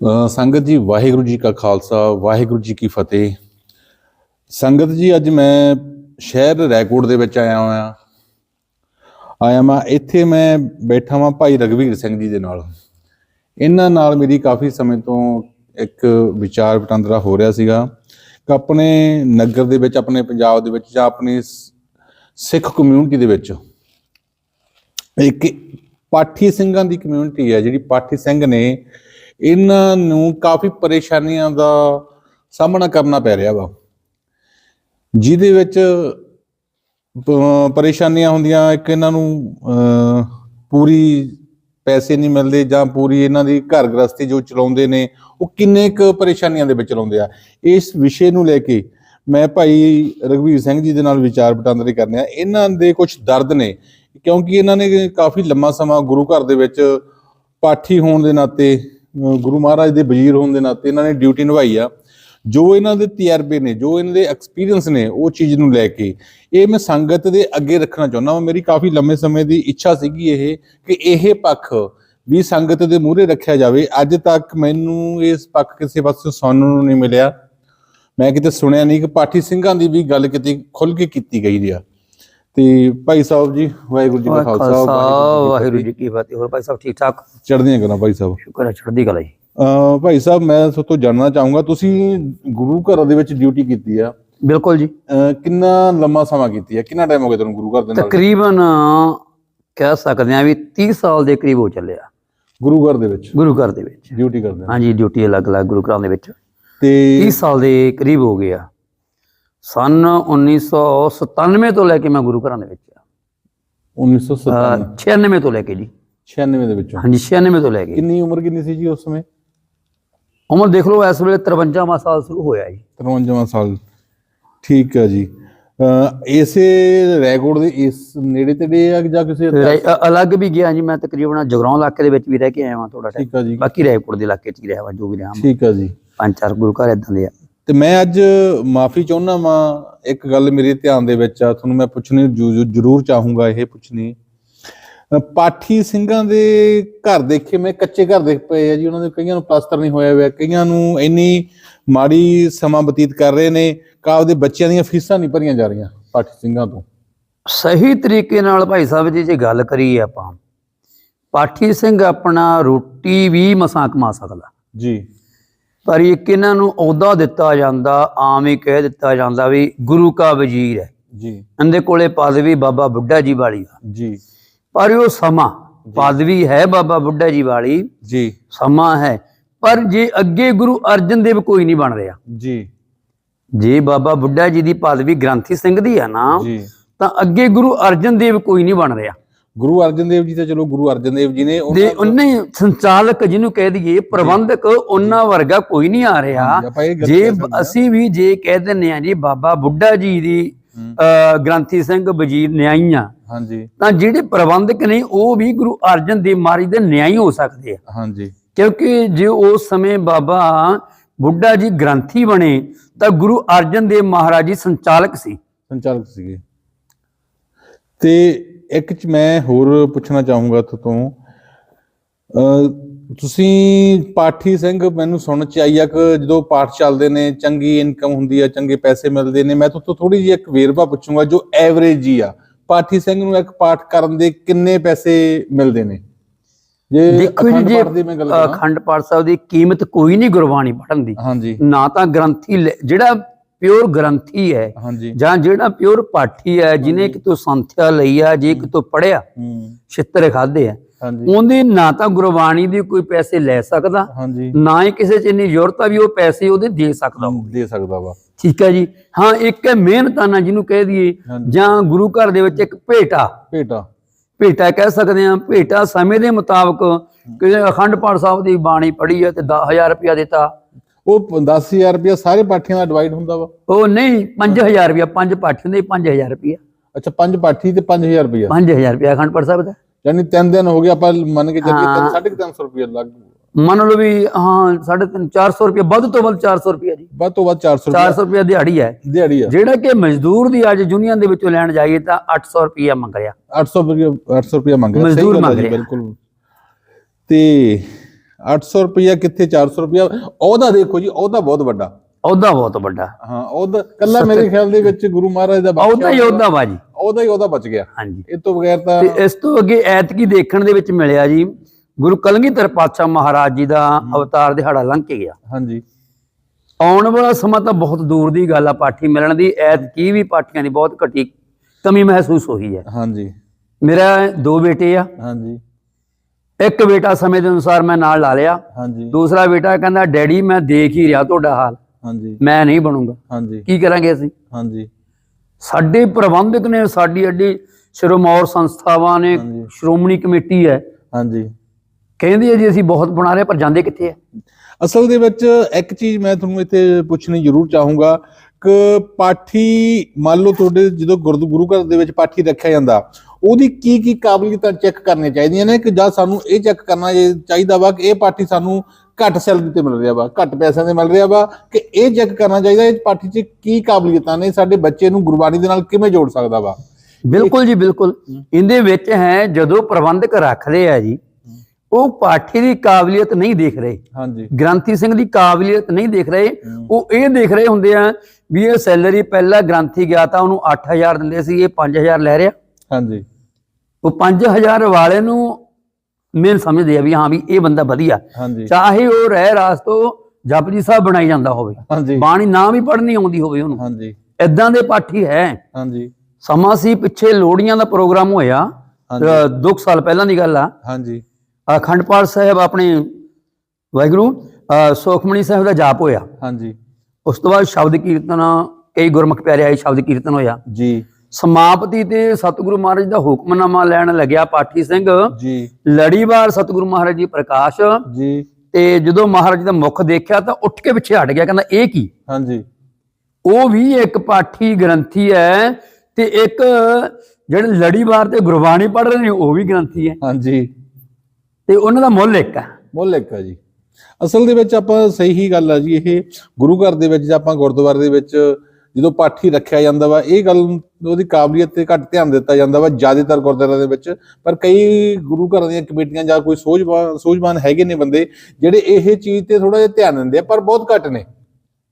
ਸੰਗਤ ਜੀ, ਵਾਹਿਗੁਰੂ ਜੀ ਕਾ ਖਾਲਸਾ, ਵਾਹਿਗੁਰੂ ਜੀ ਕੀ ਫਤਿਹ। ਸੰਗਤ ਜੀ, ਅੱਜ ਮੈਂ ਸ਼ਹਿਰ ਰੈਕੋਰਡ ਦੇ ਵਿੱਚ ਆਇਆ ਹੋਇਆ। ਆਇਆ ਮੈਂ, ਇੱਥੇ ਮੈਂ ਬੈਠਾ ਹਾਂ ਭਾਈ ਰਗਵੀਰ ਸਿੰਘ ਜੀ ਦੇ ਨਾਲ। ਇਹਨਾਂ ਨਾਲ ਮੇਰੀ ਕਾਫੀ ਸਮੇਂ ਤੋਂ ਇੱਕ ਵਿਚਾਰ ਵਟਾਂਦਰਾ ਹੋ ਰਿਹਾ ਸੀਗਾ ਕਿ ਆਪਣੇ ਨਗਰ ਦੇ ਵਿੱਚ, ਆਪਣੇ ਪੰਜਾਬ ਦੇ ਵਿੱਚ ਜਾਂ ਆਪਣੀ ਸਿੱਖ ਕਮਿਊਨਿਟੀ ਦੇ ਵਿੱਚ ਇੱਕ ਪਾਠੀ ਸਿੰਘਾਂ ਦੀ ਕਮਿਊਨਿਟੀ ਹੈ, ਜਿਹੜੀ ਪਾਠੀ ਸਿੰਘ ਨੇ ਇਹਨਾਂ ਨੂੰ ਕਾਫੀ ਪਰੇਸ਼ਾਨੀਆਂ ਦਾ ਸਾਹਮਣਾ ਕਰਨਾ ਪੈ ਰਿਹਾ ਵਾ। ਜਿਹਦੇ ਵਿੱਚ ਪਰੇਸ਼ਾਨੀਆਂ ਹੁੰਦੀਆਂ ਇੱਕ ਇਹਨਾਂ ਨੂੰ ਅਹ, ਪੂਰੀ ਪੈਸੇ ਨਹੀਂ ਮਿਲਦੇ ਜਾਂ ਪੂਰੀ ਇਹਨਾਂ ਦੀ ਘਰ ਗ੍ਰਸਤੀ ਜੋ ਚਲਾਉਂਦੇ ਨੇ ਉਹ ਕਿੰਨੇ ਕੁ ਪਰੇਸ਼ਾਨੀਆਂ ਦੇ ਵਿੱਚ ਚਲਾਉਂਦੇ ਆ। ਇਸ ਵਿਸ਼ੇ ਨੂੰ ਲੈ ਕੇ ਮੈਂ ਭਾਈ ਰਘਵੀਰ ਸਿੰਘ ਜੀ ਦੇ ਨਾਲ ਵਿਚਾਰ ਵਟਾਂਦਰੇ ਕਰਨੇ ਆ। ਇਹਨਾਂ ਦੇ ਕੁਝ ਦਰਦ ਨੇ ਕਿਉਂਕਿ ਇਹਨਾਂ ਨੇ ਕਾਫੀ ਲੰਮਾ ਸਮਾਂ ਗੁਰੂ ਘਰ ਦੇ ਵਿੱਚ ਪਾਠੀ ਹੋਣ ਦੇ ਨਾਤੇ ਗੁਰੂ ਮਹਾਰਾਜ ਦੇ ਵਜ਼ੀਰ ਹੋਣ ਦੇ ਨਾਤੇ ਇਹਨਾਂ ਨੇ ਡਿਊਟੀ ਨਿਭਾਈ ਆ। ਜੋ ਇਹਨਾਂ ਦੇ ਤਜਰਬੇ ਨੇ, ਜੋ ਇਹਨਾਂ ਦੇ ਐਕਸਪੀਰੀਅੰਸ ਨੇ, ਉਹ ਚੀਜ਼ ਨੂੰ ਲੈ ਕੇ ਇਹ ਮੈਂ ਸੰਗਤ ਦੇ ਅੱਗੇ ਰੱਖਣਾ ਚਾਹੁੰਦਾ ਹਾਂ ਮੇਰੀ ਕਾਫੀ ਲੰਮੇ ਸਮੇਂ ਦੀ ਇੱਛਾ ਸੀਗੀ ਇਹ ਕਿ ਇਹ ਪੱਖ ਵੀ ਸੰਗਤ ਦੇ ਮੂਹਰੇ ਰੱਖਿਆ ਜਾਵੇ। ਅੱਜ ਤੱਕ ਮੈਨੂੰ ਇਸ ਪੱਖ ਕਿਸੇ ਪਾਸੇ ਸੁਣਨ ਨੂੰ ਨਹੀਂ ਮਿਲਿਆ। ਮੈਂ ਕਿਤੇ ਸੁਣਿਆ ਨਹੀਂ ਕਿ ਪਾਠੀ ਸਿੰਘਾਂ ਦੀ ਵੀ ਗੱਲ ਕਿਤੇ ਖੁੱਲ ਕੇ ਕੀਤੀ ਗਈ ਆ। ਤੇ ਭਾਈ ਸਾਹਿਬ ਜੀ ਵਾਹਿਗੁਰੂ ਜੀ ਕਾ ਖਾਲਸਾ ਵਾਹਿਗੁਰੂ ਜੀ ਕੀ ਫਤਿਹ। ਹੋਰ ਭਾਈ ਸਾਹਿਬ ਠੀਕ ਠਾਕ ਚੜ੍ਹਦੀਆਂ ਕਰਾਂ ਭਾਈ ਸਾਹਿਬ। ਸ਼ੁਕਰ ਹੈ ਚੜ੍ਹਦੀ ਕਲਾ ਜੀ। ਭਾਈ ਸਾਹਿਬ ਮੈਂ ਤੁਹਾਡੇ ਤੋਂ ਜਾਣਨਾ ਚਾਹੂੰਗਾ ਤੁਸੀਂ ਗੁਰੂ ਘਰ ਦੇ ਵਿੱਚ ਡਿਊਟੀ ਕੀਤੀ ਆ। ਬਿਲਕੁਲ ਜੀ। ਕਿੰਨਾ ਲੰਮਾ ਸਮਾਂ ਕੀਤੀ ਆ? ਕਿੰਨਾ ਟਾਈਮ ਹੋ ਗਿਆ ਤੁਹਾਨੂੰ ਗੁਰੂ ਘਰ ਦੇ ਨਾਲ? ਤਕਰੀਬਨ ਕਹਿ ਸਕਦੇ ਆ ਵੀ 30 ਸਾਲ ਦੇ ਕਰੀਬ ਹੋ ਚੱਲਿਆ ਗੁਰੂ ਘਰ ਦੇ ਵਿੱਚ? ਗੁਰੂ ਘਰ ਦੇ ਵਿੱਚ। ਡਿਊਟੀ ਕਰਦੇ ਆ। ਹਾਂਜੀ ਡਿਊਟੀ ਅਲੱਗ-ਅਲੱਗ ਗੁਰੂ ਘਰਾਂ ਦੇ ਵਿੱਚ। ਤੇ 30 ਸਾਲ ਦੇ ਕਰੀਬ ਹੋ ਗਿਆ ਸਨ 1997 ਤੋਂ ਲੈ ਕੇ ਮੈਂ ਗੁਰੂ ਘਰਾਂ ਦੇ ਵਿੱਚ ਆ। 1997 ਅਹ 96 ਤੋਂ ਲੈ ਕੇ ਜੀ। 96 ਦੇ ਵਿੱਚੋਂ? ਹਾਂਜੀ 96 ਤੋਂ ਲੈ ਕੇ। ਕਿੰਨੀ ਉਮਰ ਕਿੰਨੀ ਸੀ ਜੀ ਉਸ ਸਮੇਂ? ਉਮਰ ਦੇਖ ਲਓ ਇਸ ਵੇਲੇ 53ਵਾਂ ਸਾਲ ਸ਼ੁਰੂ ਹੋਇਆ ਜੀ। 53ਵਾਂ ਸਾਲ। ਠੀਕ ਹੈ ਜੀ। ਇਸੇ ਰੈਕੋਰਡ ਦੇ ਇਸ ਨੇੜੇ ਤੇੜੇ ਆ ਜਾਂ ਕਿਸੇ ਅਲੱਗ ਵੀ ਗਿਆ ਜੀ ਮੈਂ ਤਕਰੀਬਨ ਜਗਰਾਉਂ ਇਲਾਕੇ ਦੇ ਵਿੱਚ ਵੀ ਰਹਿ ਕੇ ਆਇਆ ਹਾਂ ਥੋੜਾ ਟਾਈਮ ਠੀਕ ਹੈ ਜੀ। ਬਾਕੀ ਰਾਏਪੁਰ ਦੇ ਇਲਾਕੇ 'ਚ ਹੀ ਰਿਹਾ ਵਾਂ ਜੋ ਵੀ ਰਿਹਾ। ਠੀਕ ਹੈ ਜੀ। ਪੰਜ ਚਾਰ ਗੁਰੂ ਘਰ ਇਦਾਂ ਦੇ ਆ। ਤੇ ਮੈਂ ਅੱਜ ਮਾਫੀ ਚਾਹੁੰਦਾ ਵਾਂ ਇੱਕ ਗੱਲ ਮੇਰੇ ਧਿਆਨ ਦੇ ਵਿੱਚ ਆ ਤੁਹਾਨੂੰ ਮੈਂ ਪੁੱਛਣੀ ਜ਼ਰੂ- ਜ਼ਰੂ- ਜ਼ਰੂਰ ਚਾਹੂੰਗਾ ਇਹ ਪੁੱਛਣੀ। ਪਾਠੀ ਸਿੰਘਾਂ ਦੇ ਘਰ ਦੇਖੇ ਮੈਂ ਕੱਚੇ ਘਰ ਦੇਖ ਪਏ ਆ ਜੀ ਉਹਨਾਂ ਦੇ ਕਈਆਂ ਨੂੰ ਪਲਾਸਟਰ ਨਹੀਂ ਹੋਇਆ ਹੋਇਆ ਕਈਆਂ ਨੂੰ ਇੰਨੀ ਮਾੜੀ ਸਮਾਂ ਬਤੀਤ ਕਰ ਰਹੇ ਨੇ ਕਿ ਆਪਦੇ ਬੱਚਿਆਂ ਦੀਆਂ ਫੀਸਾਂ ਨਹੀਂ ਭਰੀਆਂ ਜਾ ਰਹੀਆਂ ਪਾਠੀ ਸਿੰਘਾਂ ਤੋਂ। ਸਹੀ ਤਰੀਕੇ ਨਾਲ ਭਾਈ ਸਾਹਿਬ ਜੀ ਜੇ ਗੱਲ ਕਰੀਏ ਆਪਾਂ ਪਾਠੀ ਸਿੰਘ ਆਪਣਾ ਰੋਟੀ ਵੀ ਮਸਾਂ ਕਮਾ ਸਕਦਾ। ਜੀ। ਪਰ ਇੱਕ ਇਹਨਾਂ ਨੂੰ ਅਹੁਦਾ ਦਿੱਤਾ ਜਾਂਦਾ ਆਮ ਹੀ ਕਹਿ ਦਿੱਤਾ ਜਾਂਦਾ ਵੀ ਗੁਰੂ ਕਾ ਵਜ਼ੀਰ ਹੈ। ਜੀ। ਇਹਦੇ ਕੋਲੇ ਪਦਵੀ ਬਾਬਾ ਬੁੱਢਾ ਜੀ ਵਾਲੀ ਆ। ਜੀ। ਪਰ ਉਹ ਸਮਾਂ ਪਦਵੀ ਹੈ ਬਾਬਾ ਬੁੱਢਾ ਜੀ ਵਾਲੀ ਜੀ। ਸਮਾਂ ਹੈ। ਪਰ ਜੇ ਅੱਗੇ ਗੁਰੂ ਅਰਜਨ ਦੇਵ ਕੋਈ ਨਹੀਂ ਬਣ ਰਿਹਾ। ਜੀ। ਜੇ ਬਾਬਾ ਬੁੱਢਾ ਜੀ ਦੀ ਪਦਵੀ ਗ੍ਰੰਥੀ ਸਿੰਘ ਦੀ ਆ ਨਾ ਜੀ। ਤਾਂ ਅੱਗੇ ਗੁਰੂ ਅਰਜਨ ਦੇਵ ਕੋਈ ਨਹੀਂ ਬਣ ਰਿਹਾ। ਗੁਰੂ ਅਰਜਨ ਦੇਵ ਜੀ ਤਾਂ ਚਲੋ ਗੁਰੂ ਅਰਜਨ ਦੇਵ ਜੀ ਨੇ ਦੇ ਉਹਨਾਂ ਉਹਨੇ ਸੰਚਾਲਕ ਜਿਹਨੂੰ ਕਹਿ ਦਈਏ ਪ੍ਰਬੰਧਕ ਉਹਨਾਂ ਵਰਗਾ ਕੋਈ ਨਹੀਂ ਆ ਰਿਹਾ। ਜੇ। ਅਸੀਂ ਵੀ ਜੇ ਕਹਿ ਦਿੰਨੇ ਆ ਜੀ ਬਾਬਾ ਬੁੱਢਾ ਜੀ ਦੀ ਗ੍ਰੰਥੀ ਸਿੰਘ ਵਜ਼ੀਰ ਨਿਆਈਆਂ ਹਾਂਜੀ। ਤਾਂ ਜਿਹੜੇ ਪ੍ਰਬੰਧਕ ਨੇ ਉਹ ਵੀ ਗੁਰੂ ਅਰਜਨ ਦੇਵ ਮਹਾਰਾਜ ਦੇ ਨਿਆਈ ਹੋ ਸਕਦੇ ਆ। ਹਾਂਜੀ। ਕਿਉਂਕਿ ਜੇ ਉਸ ਸਮੇਂ ਬਾਬਾ ਬੁੱਢਾ ਜੀ ਗ੍ਰੰਥੀ ਬਣੇ ਤਾਂ ਗੁਰੂ ਅਰਜਨ ਦੇਵ ਮਹਾਰਾਜ ਜੀ ਸੰਚਾਲਕ ਸੀ। ਸੰਚਾਲਕ ਸੀਗੇ। ਤੇ ਇੱਕ ਚ ਮੈਂ ਹੋਰ ਪੁੱਛਣਾ ਚਾਹੂੰਗਾ ਤੋਂ ਅ ਤੁਸੀਂ ਪਾਠੀ ਸਿੰਘ ਮੈਨੂੰ ਸੁਣਨ ਚ ਆਈ ਆ ਕਿ ਜਦੋਂ ਪਾਠ ਚੱਲਦੇ ਨੇ ਚੰਗੀ ਇਨਕਮ ਹੁੰਦੀ ਆ ਚੰਗੇ ਪੈਸੇ ਮਿਲਦੇ ਨੇ ਮੈਂ ਤੋਂ ਥੋੜੀ ਜਿਹੀ ਇੱਕ ਵੇਰਵਾ ਪੁੱਛੂੰਗਾ ਜੋ ਐਵਰੇਜ ਹੀ ਆ। ਪਾਠੀ ਸਿੰਘ ਨੂੰ ਇੱਕ ਪਾਠ ਕਰਨ ਦੇ ਕਿੰਨੇ ਪੈਸੇ ਮਿਲਦੇ ਨੇ? ਜੇ ਦੇਖੋ ਜੀ ਜੇ ਪਾਠ ਦੀ ਮੈਂ ਗੱਲ ਕਰਾਂ। ਅਖੰਡ ਪਾਠ ਸਾਹਿਬ ਦੀ ਕੀਮਤ ਕੋਈ ਨਹੀਂ ਗੁਰਬਾਣੀ ਪੜਨ ਦੀ। ਹਾਂਜੀ। ਨਾ ਤਾਂ ਗ੍ਰੰਥੀ ਜਿਹੜਾ ਪਿਓਰ ਗ੍ਰੰਥੀ ਹੈ। ਜਾਂ ਜਿਹੜਾ ਪਿਓਰ ਪਾਠੀ ਹੈ ਜਿਹਨੇ ਕਿਤੋਂ ਸੰਥਿਆ ਲਈ ਆ ਜੇ ਕਿਤੋਂ ਪੜਿਆ ਹੂੰ। ਛਿੱਤਰ ਖਾਦੇ ਆ। ਉਹਦੇ ਨਾ ਤਾਂ ਗੁਰਬਾਣੀ ਦੀ ਕੋਈ ਪੈਸੇ ਲੈ ਸਕਦਾ ਨਾ ਹੀ ਕਿਸੇ ਚ ਇੰਨੀ ਜ਼ਰੂਰਤ ਆ ਵੀ ਉਹ ਪੈਸੇ ਉਹਦੇ ਦੇ ਸਕਦਾ ਦੇ ਸਕਦਾ ਵਾ। ਠੀਕ ਹੈ ਜੀ। ਹਾਂ ਇੱਕ ਹੈ ਮਿਹਨਤਾਨਾ ਜਿਹਨੂੰ ਕਹਿ ਦਈਏ। ਜਾਂ ਗੁਰੂ ਘਰ ਦੇ ਵਿੱਚ ਇੱਕ ਭੇਟਾ। ਭੇਟਾ। ਭੇਟਾ ਕਹਿ ਸਕਦੇ ਆ ਭੇਟਾ ਸਮੇਂ ਦੇ ਮੁਤਾਬਕ ਕਿਸੇ ਅਖੰਡ ਪਾਠ ਸਾਹਿਬ ਦੀ ਬਾਣੀ ਪੜ੍ਹੀ ਹੈ ਤੇ 10000 ਰੁਪਇਆ ਦਿੱਤਾ। ਉਹ 10000 ਰੁਪਇਆ ਸਾਰੇ ਪਾਠੀਆਂ ਦਾ ਡਿਵਾਈਡ ਹੁੰਦਾ ਵਾ। ਉਹ ਨਹੀਂ 5000 ਰੁਪਇਆ ਪੰਜ ਪਾਠੀ ਹੁੰਦੇ 5000 ਰੁਪਇਆ। ਅੱਛਾ ਪੰਜ ਪਾਠੀ ਤੇ 5000 ਰੁਪਇਆ। 5000 ਰੁਪਇਆ ਅਖੰਡ ਪਾਠ ਸਾਹਿਬ ਦਾ। ਯਾਨੀ ਤਿੰਨ ਦਿਨ ਹੋ ਗਿਆ ਆਪਾਂ ਮੰਨ ਕੇ ਚੱਲੀਏ ਹਾਂ। 350 ਰੁਪਇਆ ਲੱਗ ਮੰਨ ਲਓ ਵੀ ਹਾਂ 350 400 ਰੁਪਇਆ ਵੱਧ ਤੋਂ ਵੱਧ 400 ਰੁਪਇਆ ਜੀ। ਵੱਧ ਤੋਂ ਵੱਧ 400 ਰੁਪਇਆ। 400 ਰੁਪਇਆ ਦਿਹਾੜੀ ਹੈ। ਦਿਹਾੜੀ ਆ ਜਿਹੜਾ ਕਿ ਮਜ਼ਦੂਰ ਦੀ ਅੱਜ ਯੂਨੀਅਨ ਦੇ ਵਿੱਚੋਂ ਲੈਣ ਜਾਈਏ ਤਾਂ 800 ਰੁਪਇਆ ਮੰਗ ਰਿਹਾ। 800 ਰੁਪਇਆ 800 ਰੁਪਇਆ ਮੰਗ ਰਿਹਾ। ਮਜ਼ਦੂਰ ਗੱਲ ਰਿਹਾ। ਬਿਲਕੁਲ। ਤੇ 800 ਰੁਪਇਆ ਕਿੱਥੇ 400 ਰੁਪਇਆ ਉਹਦਾ ਦੇਖੋ ਜੀ ਉਹਦਾ ਬਹੁਤ ਵੱਡਾ। ਉਹਦਾ ਬਹੁਤ ਵੱਡਾ। ਹਾਂ ਉਹਦਾ ਕੱਲਾ ਮੇਰੇ ਖਿਆਲ ਦੇ ਵਿੱਚ ਗੁਰੂ ਮਹਾਰਾਜ ਦਾ ਉਹਦਾ ਹੀ ਉਹਦਾ ਵਾ ਜੀ। ਉਹਦਾ ਹੀ ਉਹਦਾ ਬਚ ਗਿਆ। ਹਾਂਜੀ। ਇਹ ਤੋਂ ਬਗੈਰ ਤਾਂ ਤੇ ਇਸ ਤੋਂ ਅੱਗੇ ਐਤਕੀ ਦੇਖਣ ਦੇ ਵਿੱਚ ਮਿਲਿਆ ਜੀ ਗੁਰੂ ਕਲਗੀਧਰ ਪਾਤਸ਼ਾਹ ਮਹਾਰਾਜ ਜੀ ਦਾ ਅਵਤਾਰ ਦਿਹਾੜਾ ਲੰਘ ਕੇ ਗਿਆ। ਹਾਂਜੀ। ਆਉਣ ਵਾਲਾ ਸਮਾਂ ਤਾਂ ਬਹੁਤ ਦੂਰ ਦੀ ਗੱਲ ਆ ਪਾਠੀ ਮਿਲਣ ਦੀ ਐਤਕੀ ਵੀ ਪਾਠੀਆਂ ਦੀ ਬਹੁਤ ਘਟੀ ਕਮੀ ਮਹਿਸੂਸ ਹੋਈ ਹੈ। ਹਾਂਜੀ। ਮੇਰਾ ਦੋ ਬੇਟੇ ਆ। ਹਾਂਜੀ। ਇੱਕ ਬੇਟਾ ਸਮੇਂ ਦੇ ਅਨੁਸਾਰ ਮੈਂ ਨਾਲ ਲਾ ਲਿਆ। ਹਾਂਜੀ। ਦੂਸਰਾ ਬੇਟਾ ਕਹਿੰਦਾ ਡੈਡੀ ਮੈਂ ਦੇਖ ਹੀ ਰਿਹਾ ਤੁਹਾਡਾ ਹਾਲ। ਹਾਂਜੀ। ਮੈਂ ਨਹੀਂ ਬਣੂੰਗਾ। ਹਾਂਜੀ। ਕੀ ਕਰਾਂਗੇ ਅਸੀਂ? ਹਾਂਜੀ। ਸਾਡੇ ਪ੍ਰਬੰਧਕ ਨੇ ਸਾਡੀ ਅੱਡੀ ਸ਼ਰਮੌਰ ਸੰਸਥਾਵਾਂ ਨੇ। ਸ਼੍ਰੋਮਣੀ ਕਮੇਟੀ ਹੈ। ਹਾਂਜੀ। ਕਹਿੰਦੇ ਆ ਜੀ ਅਸੀਂ ਬਹੁਤ ਬਣਾ ਰਹੇ ਹਾਂ, ਪਰ ਜਾਂਦੇ ਕਿੱਥੇ ਆ? ਅਸਲ ਦੇ ਵਿੱਚ ਇੱਕ ਚੀਜ਼ ਮੈਂ ਤੁਹਾਨੂੰ ਇੱਥੇ ਪੁੱਛਣੀ ਜ਼ਰੂਰ ਚਾਹੂੰਗਾ ਕਿ ਪਾਠੀ ਮੰਨ ਲਓ ਤੁਹਾਡੇ ਜਦੋਂ ਗੁਰੂ ਘਰ ਦੇ ਵਿੱਚ ਪਾਠੀ ਰੱਖਿਆ ਜਾਂਦਾ ਉਹਦੀ ਕੀ ਕੀ ਕਾਬਲੀਅਤਾਂ ਚੈੱਕ ਕਰਨੀਆਂ ਚਾਹੀਦੀਆਂ ਨੇ ਕਿ ਜਾਂ ਸਾਨੂੰ ਇਹ ਚੈੱਕ ਕਰਨਾ ਚਾਹੀਦਾ ਵਾ ਕਿ ਇਹ ਪਾਠੀ ਸਾਨੂੰ ਘੱਟ ਸੈਲਰੀ ਤੇ ਮਿਲ ਰਿਹਾ ਵਾ ਘੱਟ ਪੈਸਿਆਂ ਤੇ ਮਿਲ ਰਿਹਾ ਵਾ ਕਿ ਇਹ ਚੈੱਕ ਕਰਨਾ ਚਾਹੀਦਾ ਇਹ ਪਾਠੀ 'ਚ ਕੀ ਕਾਬਲੀਅਤਾਂ ਨੇ ਸਾਡੇ ਬੱਚੇ ਨੂੰ ਗੁਰਬਾਣੀ ਦੇ ਨਾਲ ਕਿਵੇਂ ਜੋੜ ਸਕਦਾ ਵਾ? ਬਿਲਕੁਲ ਜੀ ਬਿਲਕੁਲ। ਇਹਦੇ ਵਿੱਚ ਹੈ ਜਦੋਂ ਪ੍ਰਬੰਧਕ ਰੱਖਦੇ ਆ ਜੀ ਉਹ ਪਾਠੀ ਦੀ ਕਾਬਲੀਅਤ ਨਹੀਂ ਦੇਖ ਰਹੇ। ਹਾਂਜੀ। ਗ੍ਰੰਥੀ ਸਿੰਘ ਦੀ ਕਾਬਲੀਅਤ ਨਹੀਂ ਦੇਖ ਰਹੇ। ਉਹ ਇਹ ਦੇਖ ਰਹੇ ਹੁੰਦੇ ਆ ਵੀ ਇਹ ਸੈਲਰੀ ਪਹਿਲਾਂ ਗ੍ਰੰਥੀ ਗਿਆ ਤਾਂ ਉਹਨੂੰ 8000 ਦਿੰਦੇ ਸੀ ਇਹ 5000 ਲੈ ਰਿਹਾ। ਹਾਂਜੀ। ਉਹ 5000 ਵਾਲੇ ਨੂੰ ਮੇਨ ਸਮਝਦੇ ਆ ਵੀ ਹਾਂ ਵੀ ਇਹ ਬੰਦਾ ਵਧੀਆ। ਹਾਂਜੀ। ਚਾਹੇ ਉਹ ਰਹਿ ਰਾਸ ਤੋਂ ਜਪਜੀ ਸਾਹਿਬ ਬਣਾਈ ਜਾਂਦਾ ਹੋਵੇ। ਬਾਣੀ ਨਾ ਵੀ ਪੜ੍ਹਨੀ ਆਉਂਦੀ ਹੋਵੇ ਉਹਨੂੰ। ਹਾਂਜੀ। ਇਦਾਂ ਦੇ ਪਾਠੀ ਹੈ ਹਾਂਜੀ। ਸਮਾਂ ਸੀ ਪਿੱਛੇ ਲੋੜੀਆਂ ਦਾ ਪ੍ਰੋਗਰਾਮ ਹੋਇਆ। ਦੋ ਸਾਲ ਪਹਿਲਾਂ ਦੀ ਗੱਲ ਆ। ਹਾਂਜੀ। ਅਖੰਡ ਪਾਠ ਸਾਹਿਬ ਆਪਣੇ ਵਾਹਿਗੁਰੂ ਸੁਖਮਣੀ ਸਾਹਿਬ ਦਾ ਜਾਪ ਹੋਇਆ। ਹਾਂਜੀ। ਉਸ ਤੋਂ ਬਾਅਦ ਸ਼ਬਦ ਕੀਰਤਨ ਕਈ ਗੁਰਮੁਖ ਪਿਆਰੇ ਆਏ ਸ਼ਬਦ ਕੀਰਤਨ ਹੋਇਆ। ਜੀ। ਸਮਾਪਤੀ ਤੇ ਸਤਿਗੁਰੂ ਮਹਾਰਾਜ ਦਾ ਹੁਕਮਨਾਮਾ ਲੈਣ ਲੱਗਿਆ ਪਾਠੀ ਸਿੰਘ। ਜੀ। ਲੜੀਵਾਰ ਸਤਿਗੁਰੂ ਮਹਾਰਾਜ ਜੀ ਪ੍ਰਕਾਸ਼। ਜੀ। ਤੇ ਜਦੋਂ ਮਹਾਰਾਜ ਦਾ ਮੁਖ ਦੇਖਿਆ ਤਾਂ ਉੱਠ ਕੇ ਪਿੱਛੇ ਹਟ ਗਿਆ ਕਹਿੰਦਾ ਇਹ ਕੀ? ਹਾਂਜੀ। ਉਹ ਵੀ ਇੱਕ ਪਾਠੀ ਗ੍ਰੰਥੀ ਹੈ ਤੇ ਇੱਕ ਜਿਹੜੇ ਲੜੀਵਾਰ ਤੇ ਗੁਰਬਾਣੀ ਪੜ੍ਹ ਰਹੇ ਨੇ ਉਹ ਵੀ ਗ੍ਰੰਥੀ ਹੈ। ਹਾਂਜੀ। ਤੇ ਉਹਨਾਂ ਦਾ ਮੁੱਲ ਇੱਕ ਹੈ। ਮੁੱਲ ਇੱਕ ਆ ਜੀ। ਅਸਲ ਦੇ ਵਿੱਚ ਆਪਾਂ ਸਹੀ ਹੀ ਗੱਲ ਆ ਜੀ ਇਹ ਗੁਰੂ ਘਰ ਦੇ ਵਿੱਚ ਜਾਂ ਆਪਾਂ ਗੁਰਦੁਆਰੇ ਦੇ ਵਿੱਚ ਜਦੋਂ ਪਾਠੀ ਰੱਖਿਆ ਜਾਂਦਾ ਵਾ ਇਹ ਗੱਲ ਉਹਦੀ ਕਾਬਲੀਅਤ ਤੇ ਘੱਟ ਧਿਆਨ ਦਿੱਤਾ ਜਾਂਦਾ ਵਾ ਜ਼ਿਆਦਾਤਰ ਗੁਰਦੁਆਰਿਆਂ ਦੇ ਵਿੱਚ। ਪਰ ਕਈ ਗੁਰੂ ਘਰਾਂ ਦੀਆਂ ਕਮੇਟੀਆਂ ਜਾਂ ਕੋਈ ਸੋਝਵਾਨ ਸੋਝਵਾਨ ਹੈਗੇ ਨੇ ਬੰਦੇ ਜਿਹੜੇ ਇਹ ਚੀਜ਼ ਤੇ ਥੋੜਾ ਜਿਹਾ ਧਿਆਨ ਦਿੰਦੇ ਆ ਪਰ ਬਹੁਤ ਘੱਟ ਨੇ।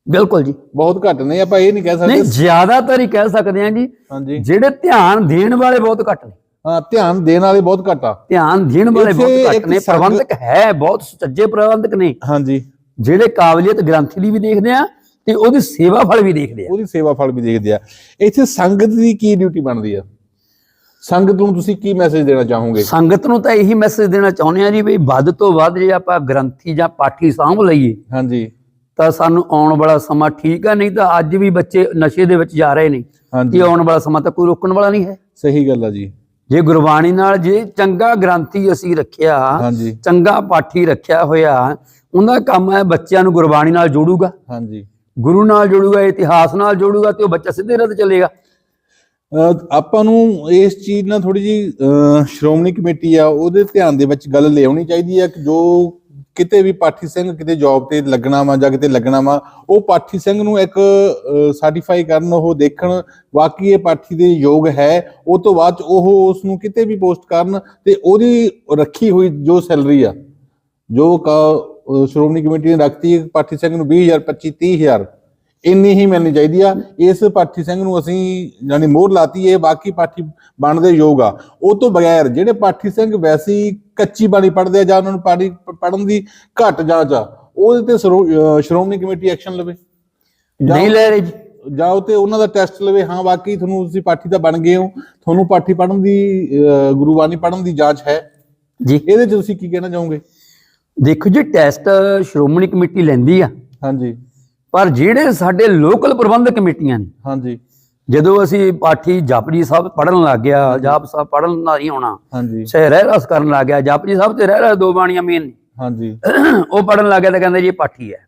ਬਿਲਕੁਲ ਜੀ। ਬਹੁਤ ਘੱਟ ਨੇ ਆਪਾਂ ਇਹ ਨਹੀਂ ਕਹਿ ਨਹੀਂ ਸਕਦੇ ਜ਼ਿਆਦਾਤਰ ਹੀ ਕਹਿ ਸਕਦੇ ਹਾਂ ਜੀ ਜਿਹੜੇ ਧਿਆਨ ਦੇਣ ਵਾਲੇ ਬਹੁਤ ਘੱਟ ਨੇ। ਹਾਂ ਧਿਆਨ ਦੇਣ ਵਾਲੇ ਬਹੁਤ ਘੱਟ ਆ। ਧਿਆਨ ਦੇਣ ਵਾਲੇ ਬਹੁਤ ਘੱਟ ਨੇ ਪ੍ਰਬੰਧਕ ਹੈ ਬਹੁਤ ਸੁਚੱਜੇ ਪ੍ਰਬੰਧਕ ਨੇ। ਹਾਂਜੀ। ਜਿਹੜੇ ਕਾਬਲੀਅਤ ਗ੍ਰੰਥੀ ਦੀ ਵੀ ਦੇਖਦੇ ਆ ਤੇ ਉਹਦੀ ਸੇਵਾ ਫਲ ਵੀ ਦੇਖਦੇ ਆ। ਉਹਦੀ ਸੇਵਾ ਫਲ ਵੀ ਦੇਖਦੇ ਆ। ਇੱਥੇ ਸੰਗਤ ਦੀ ਕੀ ਡਿਊਟੀ ਬਣਦੀ ਆ? ਸੰਗਤ ਨੂੰ ਤੁਸੀਂ ਕੀ ਮੈਸੇਜ ਦੇਣਾ ਚਾਹੋਗੇ? ਸੰਗਤ ਨੂੰ ਤਾਂ ਇਹੀ ਮੈਸੇਜ ਦੇਣਾ ਚਾਹੁੰਦੇ ਆ ਜੀ ਵੀ ਵੱਧ ਤੋਂ ਵੱਧ ਜੇ ਆਪਾਂ ਗ੍ਰੰਥੀ ਜਾਂ ਪਾਠੀ ਸਾਂਭ ਲਈਏ ਹਾਂਜੀ। ਤਾਂ ਸਾਨੂੰ ਆਉਣ ਵਾਲਾ ਸਮਾਂ ਠੀਕ ਆ ਨਹੀਂ ਤਾਂ ਅੱਜ ਵੀ ਬੱਚੇ ਨਸ਼ੇ ਦੇ ਵਿੱਚ ਜਾ ਰਹੇ ਨੇ। ਇਹ ਆਉਣ ਵਾਲਾ ਸਮਾਂ ਤਾਂ ਕੋਈ ਰੋਕਣ ਵਾਲਾ ਨਹੀਂ ਹੈ। ਸਹੀ ਗੱਲ ਆ ਜੀ। ਜੇ ਗੁਰਬਾਣੀ ਨਾਲ ਜੇ ਚੰਗਾ ਗ੍ਰੰਥੀ ਅਸੀਂ ਰੱਖਿਆ ਚੰਗਾ ਪਾਠੀ ਰੱਖਿਆ ਹੋਇਆ ਉਹਦਾ ਕੰਮ ਹੈ ਬੱਚਿਆਂ ਨੂੰ ਗੁਰਬਾਣੀ ਨਾਲ ਜੋੜੂਗਾ। ਹਾਂਜੀ। ਗੁਰੂ ਨਾਲ ਜੋੜੂਗਾ, ਇਤਿਹਾਸ ਨਾਲ ਜੋੜੂਗਾ ਤੇ ਉਹ ਬੱਚਾ ਸਿੱਧੇ ਰਾਹ ਤੇ ਚੱਲੇਗਾ। ਆਪਾਂ ਨੂੰ ਇਸ ਚੀਜ਼ ਨਾਲ ਥੋੜੀ ਜੀ ਸ਼੍ਰੋਮਣੀ ਕਮੇਟੀ ਆ, ਉਹਦੇ ਧਿਆਨ ਦੇ ਵਿੱਚ ਗੱਲ ਲਿਆਉਣੀ ਚਾਹੀਦੀ ਆ ਕਿ ਜੋ ਕਿਤੇ ਵੀ ਪਾਠੀ ਸਿੰਘ ਕਿਤੇ ਜੌਬ ਤੇ ਲੱਗਣਾ ਵਾ ਜਾਂ ਕਿਤੇ ਲੱਗਣਾ ਵਾ, ਉਹ ਪਾਠੀ ਸਿੰਘ ਨੂੰ ਇੱਕ ਸਰਟੀਫਾਈ ਕਰਨ, ਉਹ ਦੇਖਣ ਵਾਕਈ ਇਹ ਪਾਠੀ ਦੇ ਯੋਗ ਹੈ, ਉਹ ਤੋਂ ਬਾਅਦ 'ਚ ਉਹ ਉਸ ਨੂੰ ਕਿਤੇ ਵੀ ਪੋਸਟ ਕਰਨ ਤੇ ਉਹਦੀ ਰੱਖੀ ਹੋਈ ਜੋ ਸੈਲਰੀ ਆ, ਜੋ ਸ਼੍ਰੋਮਣੀ ਕਮੇਟੀ ਨੇ ਰੱਖਤੀ ਪਾਠੀ ਸਿੰਘ ਨੂੰ 20000 25 30000 ਇੰਨੀ ਹੀ ਮਿਲਣੀ ਚਾਹੀਦੀ ਆ। ਇਸ ਪਾਠੀ ਸਿੰਘ ਨੂੰ ਅਸੀਂ ਯਾਨੀ ਮੋਹਰ ਲਾਤੀ ਇਹ ਬਾਕੀ ਪਾਠੀ ਬਣਦੇ ਯੋਗ ਆ। ਉਹ ਤੋਂ ਬਗੈਰ ਜਿਹੜੇ ਪਾਠੀ ਸਿੰਘ ਵੈਸੀ ਕੱਚੀ ਬਾਣੀ ਪੜ੍ਹਦੇ ਆ ਜਾਂ ਉਹਨਾਂ ਨੂੰ ਪਾੜੀ ਪੜਨ ਦੀ ਘੱਟ ਜਾਂਚ ਆ ਉਹਦੇ ਤੇ ਸ਼੍ਰੋਮਣੀ ਕਮੇਟੀ ਐਕਸ਼ਨ ਲਵੇ। ਨਹੀਂ ਲੈ ਰਹੇ ਜੀ। ਜਾਂ ਉਹ ਤੇ ਉਹਨਾਂ ਦਾ ਟੈਸਟ ਲਵੇ ਹਾਂ ਵਾਕਈ ਤੁਹਾਨੂੰ ਤੁਸੀਂ ਪਾਠੀ ਤਾਂ ਬਣ ਗਏ ਹੋ। ਤੁਹਾਨੂੰ ਪਾਠੀ ਪੜਨ ਦੀ ਗੁਰਬਾਣੀ ਪੜਨ ਦੀ ਜਾਂਚ ਹੈ। ਜੀ। ਇਹਦੇ ਚ ਤੁਸੀਂ ਕੀ ਕਹਿਣਾ ਚਾਹੋਗੇ? ਦੇਖੋ ਜੀ ਟੈਸਟ ਸ਼੍ਰੋਮਣੀ ਕਮੇਟੀ ਲੈਂਦੀ ਆ। ਹਾਂਜੀ। ਪਰ ਜਿਹੜੇ ਸਾਡੇ ਲੋਕਲ ਪ੍ਰਬੰਧਕ ਕਮੇਟੀਆਂ ਨੇ ਹਾਂਜੀ। ਜਦੋਂ ਅਸੀਂ ਪਾਠੀ ਜਪਜੀ ਸਾਹਿਬ ਪੜਨ ਲੱਗ ਗਿਆ ਜਾਪ ਸਾਹਿਬ ਪੜਨ ਨਹੀਂ ਆਉਣਾ ਹਾਂਜੀ। ਸੇ ਰਹਿ ਰਸ ਕਰਨ ਲੱਗ ਗਿਆ ਜਪਜੀ ਸਾਹਿਬ ਤੇ ਰਹਿ ਰਸ ਦੋ ਬਾਣੀਆਂ ਮੇਨ ਹਾਂਜੀ। ਉਹ ਪੜਨ ਲੱਗ ਗਿਆ ਤਾਂ ਕਹਿੰਦੇ ਜੀ ਇਹ ਪਾਠੀ ਹੈ।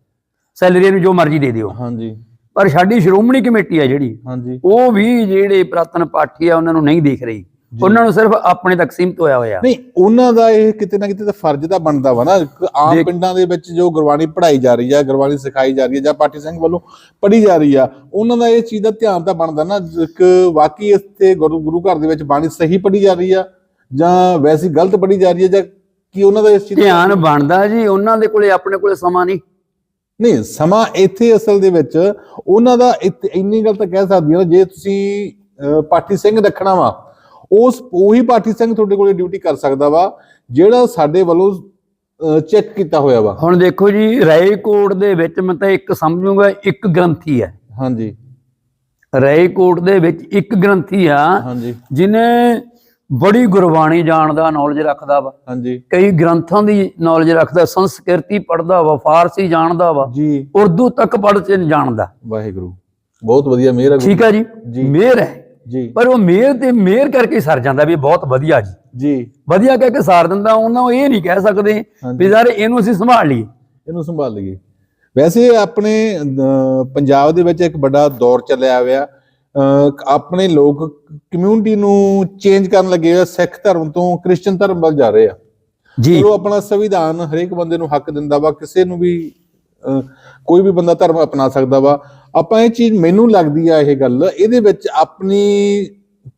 ਸੈਲਰੀ ਨੂੰ ਜੋ ਮਰਜ਼ੀ ਦੇ ਦਿਓ। ਹਾਂਜੀ। ਪਰ ਸਾਡੀ ਸ਼੍ਰੋਮਣੀ ਕਮੇਟੀ ਹੈ ਜਿਹੜੀ ਹਾਂਜੀ। ਉਹ ਵੀ ਜਿਹੜੇ ਪ੍ਰਾਤਨ ਪਾਠੀ ਆ ਉਹਨਾਂ ਨੂੰ ਨਹੀਂ ਦੇਖ ਰਹੀ। ਉਹਨਾਂ ਨੂੰ ਸਿਰਫ ਆਪਣੇ ਤੱਕ ਸੀਮਤ ਹੋਇਆ ਹੋਇਆ। ਨਹੀਂ ਉਹਨਾਂ ਦਾ ਇਹ ਕਿਤੇ ਨਾ ਕਿਤੇ ਤਾਂ ਫਰਜ਼ ਤਾਂ ਬਣਦਾ ਵਾ ਨਾ। ਆਮ ਪਿੰਡਾਂ ਦੇ ਵਿੱਚ ਜੋ ਗੁਰਬਾਣੀ ਪੜ੍ਹਾਈ ਜਾ ਰਹੀ ਆ ਗੁਰਬਾਣੀ ਸਿਖਾਈ ਜਾ ਰਹੀ ਹੈ ਜਾਂ ਪਾਠੀ ਸਿੰਘ ਵੱਲੋਂ ਪੜ੍ਹੀ ਜਾ ਰਹੀ ਆ ਉਹਨਾਂ ਦਾ ਇਹ ਚੀਜ਼ ਦਾ ਧਿਆਨ ਤਾਂ ਬਣਦਾ ਨਾ। ਕਿ ਵਾਕਈ ਇਸ ਤੇ ਗੁਰੂ ਘਰ ਦੇ ਵਿੱਚ ਬਾਣੀ ਸਹੀ ਪੜ੍ਹੀ ਜਾ ਰਹੀ ਆ ਜਾਂ ਵੈਸੀ ਗਲਤ ਪੜ੍ਹੀ ਜਾ ਰਹੀ ਹੈ ਜਾਂ ਕੀ ਉਹਨਾਂ ਦਾ ਇਸ ਚੀਜ਼ ਦਾ- ਧਿਆਨ ਬਣਦਾ ਜੀ ਉਹਨਾਂ ਦੇ ਕੋਲੇ ਆਪਣੇ ਕੋਲੇ ਸਮਾਂ ਨਹੀਂ। ਨਹੀਂ ਸਮਾਂ ਇੱਥੇ ਅਸਲ ਦੇ ਵਿੱਚ ਉਹਨਾਂ ਦਾ ਇੱਥੇ ਇੰਨੀ ਗੱਲ ਤਾਂ ਕਹਿ ਸਕਦੀ ਹਾਂ ਜੇ ਤੁਸੀਂ ਪਾਠੀ ਸਿੰਘ ਰੱਖਣਾ ਵਾ ਉਸ ਉਹੀ ਪਾਠੀ ਸਿੰਘ ਤੁਹਾਡੇ ਕੋਲੇ ਡਿਊਟੀ ਕਰ ਸਕਦਾ ਵਾ ਜਿਹੜਾ ਸਾਡੇ ਵੱਲੋਂ ਚੈੱਕ ਕੀਤਾ ਹੋਇਆ ਵਾ। ਹੁਣ ਦੇਖੋ ਜੀ ਰਾਏ ਕੋਟ ਦੇ ਵਿੱਚ ਮੈਂ ਤਾਂ ਇੱਕ ਸਮਝੂਗਾ ਇੱਕ ਗ੍ਰੰਥੀ ਹੈ। ਹਾਂਜੀ। ਰਾਏ ਕੋਟ ਦੇ ਵਿੱਚ ਇੱਕ ਗ੍ਰੰਥੀ ਆ ਹਾਂਜੀ। ਜਿਨੇ ਬੜੀ ਗੁਰਬਾਣੀ ਜਾਣਦਾ ਨੌਲੇਜ ਰੱਖਦਾ ਵਾ। ਹਾਂਜੀ। ਕਈ ਗ੍ਰੰਥਾਂ ਦੀ ਨੌਲੇਜ ਰੱਖਦਾ ਸੰਸਕ੍ਰਿਤੀ ਪੜ੍ਹਦਾ ਵਾ ਫਾਰਸੀ ਜਾਣਦਾ ਵਾ। ਜੀ। ਉਰਦੂ ਤੱਕ ਪੜ੍ਹ ਕੇ ਜਾਣਦਾ। ਵਾਹਿਗੁਰੂ। ਬਹੁਤ ਵਧੀਆ ਮਿਹਰ ਹੈ ਠੀਕ ਆ ਜੀ। ਜੀ। ਮਿਹਰ ਹੈ। ਜੀ। ਪਰ ਉਹ ਮਿਹਰ ਤੇ ਮਿਹਰ ਕਰਕੇ ਸਰ ਜਾਂਦਾ ਵੀ ਬਹੁਤ ਵਧੀਆ ਜੀ। ਜੀ। ਵਧੀਆ ਕਹਿ ਕੇ ਸਾਰ ਦਿੰਦਾ ਉਹਨਾਂ ਨੂੰ ਇਹ ਨਹੀਂ ਕਹਿ ਸਕਦੇ। ਵੀ ਯਾਰ ਇਹਨੂੰ ਅਸੀਂ ਸੰਭਾਲ ਲਈਏ। ਇਹਨੂੰ ਸੰਭਾਲ ਲਈਏ। ਵੈਸੇ ਆਪਣੇ ਪੰਜਾਬ ਦੇ ਵਿੱਚ ਇੱਕ ਵੱਡਾ ਦੌਰ ਚੱਲਿਆ ਹੋਇਆ। ਆਪਣੇ ਲੋਕ ਕਮਿਊਨਿਟੀ ਨੂੰ ਚੇਂਜ ਕਰਨ ਲੱਗੇ ਆ ਸਿੱਖ ਧਰਮ ਤੋਂ ਕ੍ਰਿਸਚਨ ਧਰਮ ਵੱਲ ਜਾ ਰਹੇ ਆ। ਜੀ। ਚਲੋ ਆਪਣਾ ਸੰਵਿਧਾਨ ਹਰੇਕ ਬੰਦੇ ਨੂੰ ਹੱਕ ਦਿੰਦਾ ਵਾ ਕਿਸੇ ਨੂੰ ਵੀ ਕੋਈ ਵੀ ਬੰਦਾ ਧਰਮ ਅਪਣਾ ਸਕਦਾ ਵਾ। ਆਪਾਂ ਇਹ ਚੀਜ਼ ਮੈਨੂੰ ਲੱਗਦੀ ਆ ਇਹ ਗੱਲ ਇਹਦੇ ਵਿੱਚ ਆਪਣੀ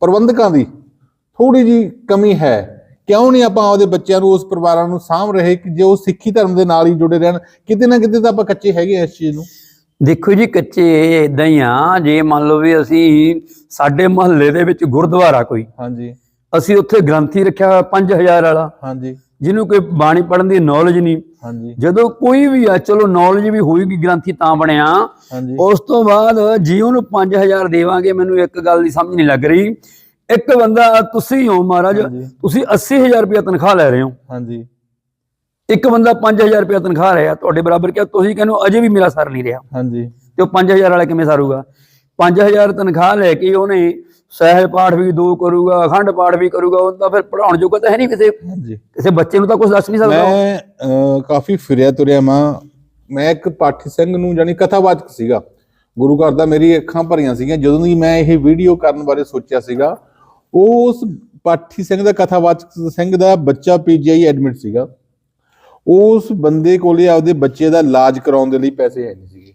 ਪ੍ਰਬੰਧਕਾਂ ਦੀ ਥੋੜੀ ਜੀ ਕਮੀ ਹੈ। ਕਿਉਂ ਨਹੀਂ ਆਪਾਂ ਆਪਦੇ ਬੱਚਿਆਂ ਨੂੰ ਉਸ ਪਰਿਵਾਰਾਂ ਨੂੰ ਸਾਂਭ ਰਹੇ ਕਿ ਜੇ ਉਹ ਸਿੱਖੀ ਧਰਮ ਦੇ ਨਾਲ ਹੀ ਜੁੜੇ ਰਹਿਣ? ਕਿਤੇ ਨਾ ਕਿਤੇ ਤਾਂ ਆਪਾਂ ਕੱਚੇ ਹੈਗੇ ਇਸ ਚੀਜ਼ ਨੂੰ। ਦੇਖੋ ਜੀ ਕੱਚੇ ਇਦਾਂ ਹੀ ਆ ਜੇ ਮੰਨ ਲਓ ਵੀ ਅਸੀਂ ਸਾਡੇ ਮਹੱਲੇ ਦੇ ਵਿੱਚ ਗੁਰਦੁਆਰਾ ਕੋਈ ਹਾਂਜੀ। ਅਸੀਂ ਉੱਥੇ ਗ੍ਰੰਥੀ ਰੱਖਿਆ ਹੋਇਆ 5000 ਵਾਲਾ। ਹਾਂਜੀ। ਜਿਹਨੂੰ ਕੋਈ ਬਾਣੀ ਪੜਨ ਦੀ ਨੌਲੇਜ ਨਹੀਂ। ਹਾਂਜੀ। ਜਦੋਂ ਕੋਈ ਵੀ ਆ ਚਲੋ ਨੌਲੇਜ ਵੀ ਹੋਏਗੀ ਗ੍ਰੰਥੀ ਤਾਂ ਬਣਿਆ। ਉਸ ਤੋਂ ਬਾਅਦ ਜੀ ਉਹਨੂੰ 5000 ਦੇਵਾਂਗੇ ਮੈਨੂੰ ਇੱਕ ਗੱਲ ਦੀ ਸਮਝ ਨਹੀਂ ਲੱਗ ਰਹੀ। ਇੱਕ ਬੰਦਾ ਤੁਸੀਂ ਹੋ ਮਹਾਰਾਜ। ਤੁਸੀਂ 80000 ਰੁਪਏ ਤਨਖਾਹ ਲੈ ਰਹੇ ਹੋ। ਹਾਂਜੀ। ਇੱਕ ਬੰਦਾ 5000 ਰੁਪਏ ਤਨਖਾਹ ਰਿਹਾ ਤੁਹਾਡੇ ਬਰਾਬਰ ਕਿਹਾ ਤੁਸੀਂ ਕਹਿੰਦੇ ਹੋ ਅਜੇ ਵੀ ਮੇਰਾ ਸਰ ਨਹੀਂ ਰਿਹਾ। ਹਾਂਜੀ। ਤੇ ਉਹ 5000 ਵਾਲਾ ਕਿਵੇਂ ਸਾਰੂਗਾ 5000 ਤਨਖਾਹ ਲੈ ਕੇ ਉਹਨੇ ਸਹਿਜ ਪਾਠ ਵੀ ਦੋ ਕਰੂਗਾ ਅਖੰਡ ਪਾਠ ਵੀ ਕਰੂਗਾ ਉਹ ਤਾਂ ਫਿਰ ਪੜਾਉਣ ਜੋਗਾ ਤਾਂ ਹੈ ਨਹੀਂ ਕਿਸੇ। ਹਾਂਜੀ। ਕਿਸੇ ਬੱਚੇ ਨੂੰ ਤਾਂ ਕੁਝ ਦੱਸ ਨਹੀਂ ਸਕਦਾ। ਮੈਂ ਕਾਫੀ ਫਿਰਿਆ ਤੁਰਿਆ ਮਾਂ ਮੈਂ ਇੱਕ ਪਾਠੀ ਸਿੰਘ ਨੂੰ ਜਾਨੀ ਕਥਾਵਾਚਕ ਸੀਗਾ। ਗੁਰੂ ਘਰ ਦਾ ਮੇਰੀ ਅੱਖਾਂ ਭਰੀਆਂ ਸੀਗੀਆਂ। ਜਦੋਂ ਦੀ ਮੈਂ ਇਹ ਵੀਡੀਓ ਕਰਨ ਬਾਰੇ ਸੋਚਿਆ ਸੀਗਾ ਉਸ ਪਾਠੀ ਸਿੰਘ ਦਾ ਕਥਾਵਾਚਕ ਸਿੰਘ ਦਾ ਬੱਚਾ ਪੀਜੀਆਈ ਐਡਮਿਟ ਸੀਗਾ। ਉਸ ਬੰਦੇ ਕੋਲੇ ਆਪਦੇ ਬੱਚੇ ਦਾ ਇਲਾਜ ਕਰਾਉਣ ਦੇ ਲਈ ਪੈਸੇ ਹੈ ਨਹੀਂ ਸੀਗੇ।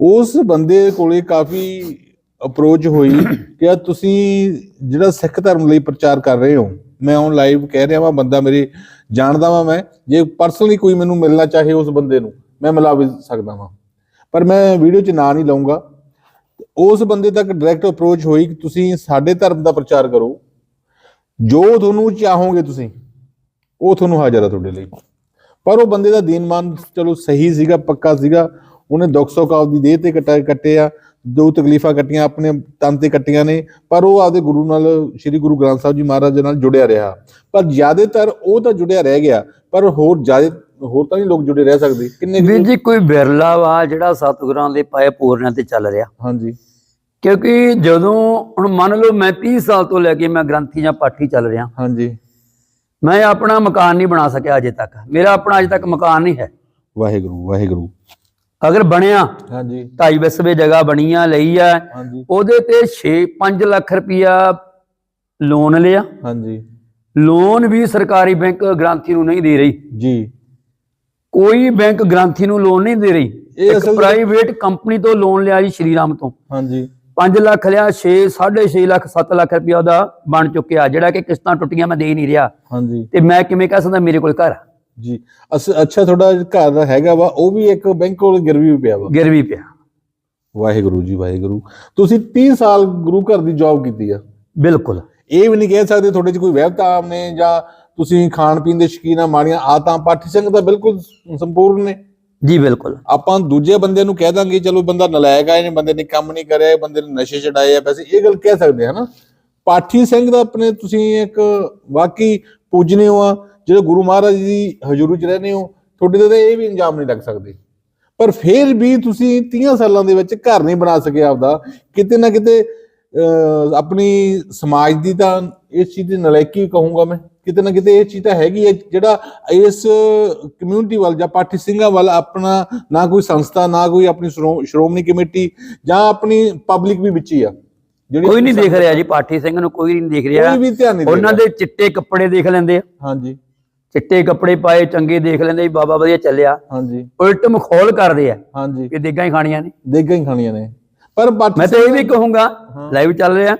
ਉਸ ਬੰਦੇ ਕੋਲੇ ਕਾਫੀ ਅਪਰੋਚ ਹੋਈ ਕਿ ਆ ਤੁਸੀਂ ਜਿਹੜਾ ਸਿੱਖ ਧਰਮ ਲਈ ਪ੍ਰਚਾਰ ਕਰ ਰਹੇ ਹੋ, ਮੈਂ ਔਨ ਲਾਈਵ ਕਹਿ ਰਿਹਾ ਵਾਂ, ਬੰਦਾ ਮੇਰੇ ਜਾਣਦਾ ਵਾਂ ਮੈਂ, ਜੇ ਪਰਸਨਲੀ ਕੋਈ ਮੈਨੂੰ ਮਿਲਣਾ ਚਾਹੇ ਉਸ ਬੰਦੇ ਨੂੰ, ਮੈਂ ਮਿਲਾ ਵੀ ਸਕਦਾ ਵਾਂ। ਪਰ ਮੈਂ ਵੀਡੀਓ 'ਚ ਨਾਂ ਨਹੀਂ ਲਾਉਂਗਾ ਉਸ ਬੰਦੇ ਤੱਕ ਡਾਇਰੈਕਟ ਅਪਰੋਚ ਹੋਈ ਕਿ ਤੁਸੀਂ ਸਾਡੇ ਧਰਮ ਦਾ ਪ੍ਰਚਾਰ ਕਰੋ। ਜੋ ਤੁਹਾਨੂੰ ਚਾਹੋਗੇ ਤੁਸੀਂ, ਉਹ ਤੁਹਾਨੂੰ ਹਾਜ਼ਰ ਆ ਤੁਹਾਡੇ ਲਈ। ਪਰ ਉਹ ਬੰਦੇ ਦਾ ਦੀਨਮਾਨ ਚਲੋ ਸਹੀ ਸੀਗਾ, ਪੱਕਾ ਸੀਗਾ। ਉਹਨੇ ਦੁੱਖ ਸੁੱਖ ਦੀ ਦੇਹ ਤੇ ਕੱਟਾ ਕੱਟੇ ਆ। ਦੋ ਤਕਲੀਫਾਂ ਕੱਟੀਆਂ ਆਪਣੇ ਤਨ ਤੇ ਕੱਟੀਆਂ ਨੇ ਪਰ ਉਹ ਆਪਦੇ ਗੁਰੂ ਨਾਲ ਸ੍ਰੀ ਗੁਰੂ ਗ੍ਰੰਥ ਸਾਹਿਬ ਜੀ ਮਹਾਰਾਜ ਦੇ ਨਾਲ ਜੁੜਿਆ ਰਿਹਾ। ਪਰ ਜ਼ਿਆਦਾਤਰ ਉਹ ਤਾਂ ਜੁੜਿਆ ਰਹਿ ਗਿਆ ਪਰ ਹੋਰ ਜ਼ਿਆਦਾ ਹੋਰ ਤਾਂ ਨਹੀਂ ਲੋਕ ਜੁੜੇ ਰਹਿ ਸਕਦੇ। ਕਿੰਨੇ ਵੀਰ ਜੀ ਕੋਈ ਬਿਰਲਾ ਵਾ ਜਿਹੜਾ ਸਤਿਗੁਰਾਂ ਦੇ ਪਾਏ ਪੂਰਨਾਂ ਤੇ ਚੱਲ ਰਿਹਾ। ਹਾਂਜੀ। ਕਿਉਂਕਿ ਜਦੋਂ ਹੁਣ ਮੰਨ ਲਓ ਮੈਂ 30 ਸਾਲ ਤੋਂ ਲੈ ਕੇ ਮੈਂ ਗ੍ਰੰਥੀ ਜਾਂ ਪਾਠੀ ਚੱਲ ਰਿਹਾ। ਹਾਂਜੀ। ਮੈਂ ਆਪਣਾ ਮਕਾਨ ਨਹੀਂ ਬਣਾ ਸਕਿਆ ਅਜੇ ਤੱਕ। ਮੇਰਾ ਆਪਣਾ ਅਜੇ ਤੱਕ ਮਕਾਨ ਨਹੀਂ ਹੈ। ਵਾਹਿਗੁਰੂ ਵਾਹਿਗੁਰੂ। ਅਗਰ ਬਣਿਆ ਹਾਂਜੀ। ਢਾਈ ਵਿਸਵੇ ਜਗ੍ਹਾ ਬਣੀ ਆ ਲਈ ਆ ਹਾਂਜੀ। ਉਹਦੇ ਤੇ 6 5 ਲੱਖ ਰੁਪਇਆ ਲੋਨ ਲਿਆ। ਹਾਂਜੀ। ਲੋਨ ਵੀ ਸਰਕਾਰੀ ਬੈਂਕ ਗ੍ਰਾਂਥੀ ਨੂੰ ਨਹੀਂ ਦੇ ਰਹੀ। ਜੀ। ਕੋਈ ਬੈਂਕ ਗ੍ਰਾਂਥੀ ਨੂੰ ਲੋਨ ਨਹੀਂ ਦੇ ਰਹੀ। ਇਹ ਇੱਕ ਅਸਲ ਪ੍ਰਾਈਵੇਟ ਕੰਪਨੀ ਤੋਂ ਲੋਨ ਲਿਆ ਜੀ ਸ਼੍ਰੀਰਾਮ ਤੋਂ। ਹਾਂਜੀ। 5 ਲੱਖ ਲਿਆ 6 6.5 ਲੱਖ 7 ਲੱਖ ਰੁਪਇਆ ਉਹਦਾ ਬਣ ਚੁੱਕਿਆ ਜਿਹੜਾ ਕਿ ਕਿਸ਼ਤਾਂ ਟੁੱਟੀਆਂ ਮੈਂ ਦੇ ਹੀ ਨਹੀਂ ਰਿਹਾ। ਹਾਂਜੀ। ਤੇ ਮੈਂ ਕਿਵੇਂ ਕਹਿ ਸਕਦਾ ਮੇਰੇ ਕੋਲ ਘਰ ਆ, ਜੀ। ਅਸ- ਅੱਛਾ ਤੁਹਾਡਾ ਘਰ ਹੈਗਾ ਵਾ ਉਹ ਵੀ ਇੱਕ ਬੈਂਕ ਕੋਲ ਗਿਰਵੀ ਪਿਆ ਵਾ। ਗਿਰਵੀ ਪਿਆ। ਵਾਹਿਗੁਰੂ ਜੀ ਵਾਹਿਗੁਰੂ। ਤੁਸੀਂ 30 ਸਾਲ ਗੁਰੂ ਘਰ ਦੀ ਜੌਬ ਕੀਤੀ ਆ। ਬਿਲਕੁਲ। ਇਹ ਵੀ ਨਹੀਂ ਕਹਿ ਸਕਦੇ ਤੁਹਾਡੇ 'ਚ ਕੋਈ ਵਹਿਬਤਾ ਨੇ ਜਾਂ ਤੁਸੀਂ ਖਾਣ ਪੀਣ ਦੇ ਸ਼ੌਕੀਨ ਆ ਮਾੜੀਆਂ ਆਦਤਾਂ ਪਾਠੀ ਸਿੰਘ ਤਾਂ ਬਿਲਕੁਲ ਸੰਪੂਰਨ ਨੇ। ਜੀ ਬਿਲਕੁਲ। ਆਪਾਂ ਦੂਜੇ ਬੰਦੇ ਨੂੰ ਕਹਿ ਦਾਂਗੇ ਚਲੋ ਬੰਦਾ ਨਲਾਇਕ ਆ ਇਹਨੇ ਬੰਦੇ ਨੇ ਕੰਮ ਨਹੀਂ ਕਰਿਆ ਇਹ ਬੰਦੇ ਨੇ ਨਸ਼ੇ ਛਡਾਏ ਆ ਵੈਸੇ ਇਹ ਗੱਲ ਕਹਿ ਸਕਦੇ ਆ ਨਾ ਪਾਠੀ ਸਿੰਘ ਦਾ ਆਪਣੇ ਤੁਸੀਂ ਇੱਕ ਵਾਕਈ ਪੂਜਨੇ ਹੋ ਆ ਜਿਹੜੇ ਗੁਰੂ ਮਹਾਰਾਜ ਦੀ ਹਜ਼ੂਰੀ 'ਚ ਰਹਿੰਦੇ ਹੋ ਤੁਹਾਡੇ ਤੇ ਤਾਂ ਇਹ ਵੀ ਇੰਜਾਮ ਨਹੀਂ ਲੱਗ ਸਕਦੇ। ਪਰ ਫਿਰ ਵੀ ਤੁਸੀਂ 30 ਸਾਲਾਂ ਦੇ ਵਿੱਚ ਘਰ ਨਹੀਂ ਬਣਾ ਸਕੇ ਆਪਦਾ। ਕਿਤੇ ਨਾ ਕਿਤੇ ਆਪਣੀ ਸਮਾਜ ਦੀ ਤਾਂ ਇਸ ਚੀਜ਼ ਦੀ ਨਲਾਇਕੀ ਕਹੂੰਗਾ ਮੈਂ। ਕਿਤੇ ਨਾ ਕਿਤੇ ਇਹ ਚੀਜ਼ ਤਾਂ ਹੈਗੀ ਹੈ ਜਿਹੜਾ ਇਸ ਕਮਿਊਨਿਟੀ ਵੱਲ ਜਾਂ ਪਾਠੀ ਸਿੰਘਾਂ ਵੱਲ ਆਪਣਾ ਨਾ ਕੋਈ ਸੰਸਥਾ ਨਾ ਕੋਈ ਆਪਣੀ ਸ਼੍ਰੋ- ਸ਼੍ਰੋਮਣੀ ਕਮੇਟੀ ਜਾਂ ਆਪਣੀ ਪਬਲਿਕ ਵੀ ਵਿੱਚ ਹੀ ਆ। ਜਿਹੜੀ ਕੋਈ ਨਹੀਂ ਦੇਖ ਰਿਹਾ ਜੀ ਪਾਠੀ ਸਿੰਘ ਨੂੰ ਕੋਈ ਨਹੀਂ ਦੇਖ ਰਿਹਾ। ਉਹਨਾਂ ਦੇ ਦੇ ਚਿੱਟੇ ਕੱਪੜੇ ਦੇਖ ਲੈਂਦੇ ਆ। ਹਾਂਜੀ। ਚਿੱਟੇ ਕੱਪੜੇ ਪਾਏ ਚੰਗੇ ਦੇਖ ਲੈਂਦੇ ਵੀ ਬਾਬਾ ਵਧੀਆ ਚੱਲਿਆ। ਹਾਂਜੀ। ਉਲਟ ਮਖੌਲ ਕਰਦੇ ਆ। ਹਾਂਜੀ। ਕਿ ਦੇਗਾਂ ਹੀ ਖਾਣੀਆਂ ਨੇ। ਦੇਗਾਂ ਹੀ ਖਾਣੀਆਂ ਨੇ। ਪਰ ਮੈਂ ਤਾਂ ਇਹ ਵੀ ਕਹੂੰਗਾ ਲਾਈਵ ਚੱਲ ਰਿਹਾ।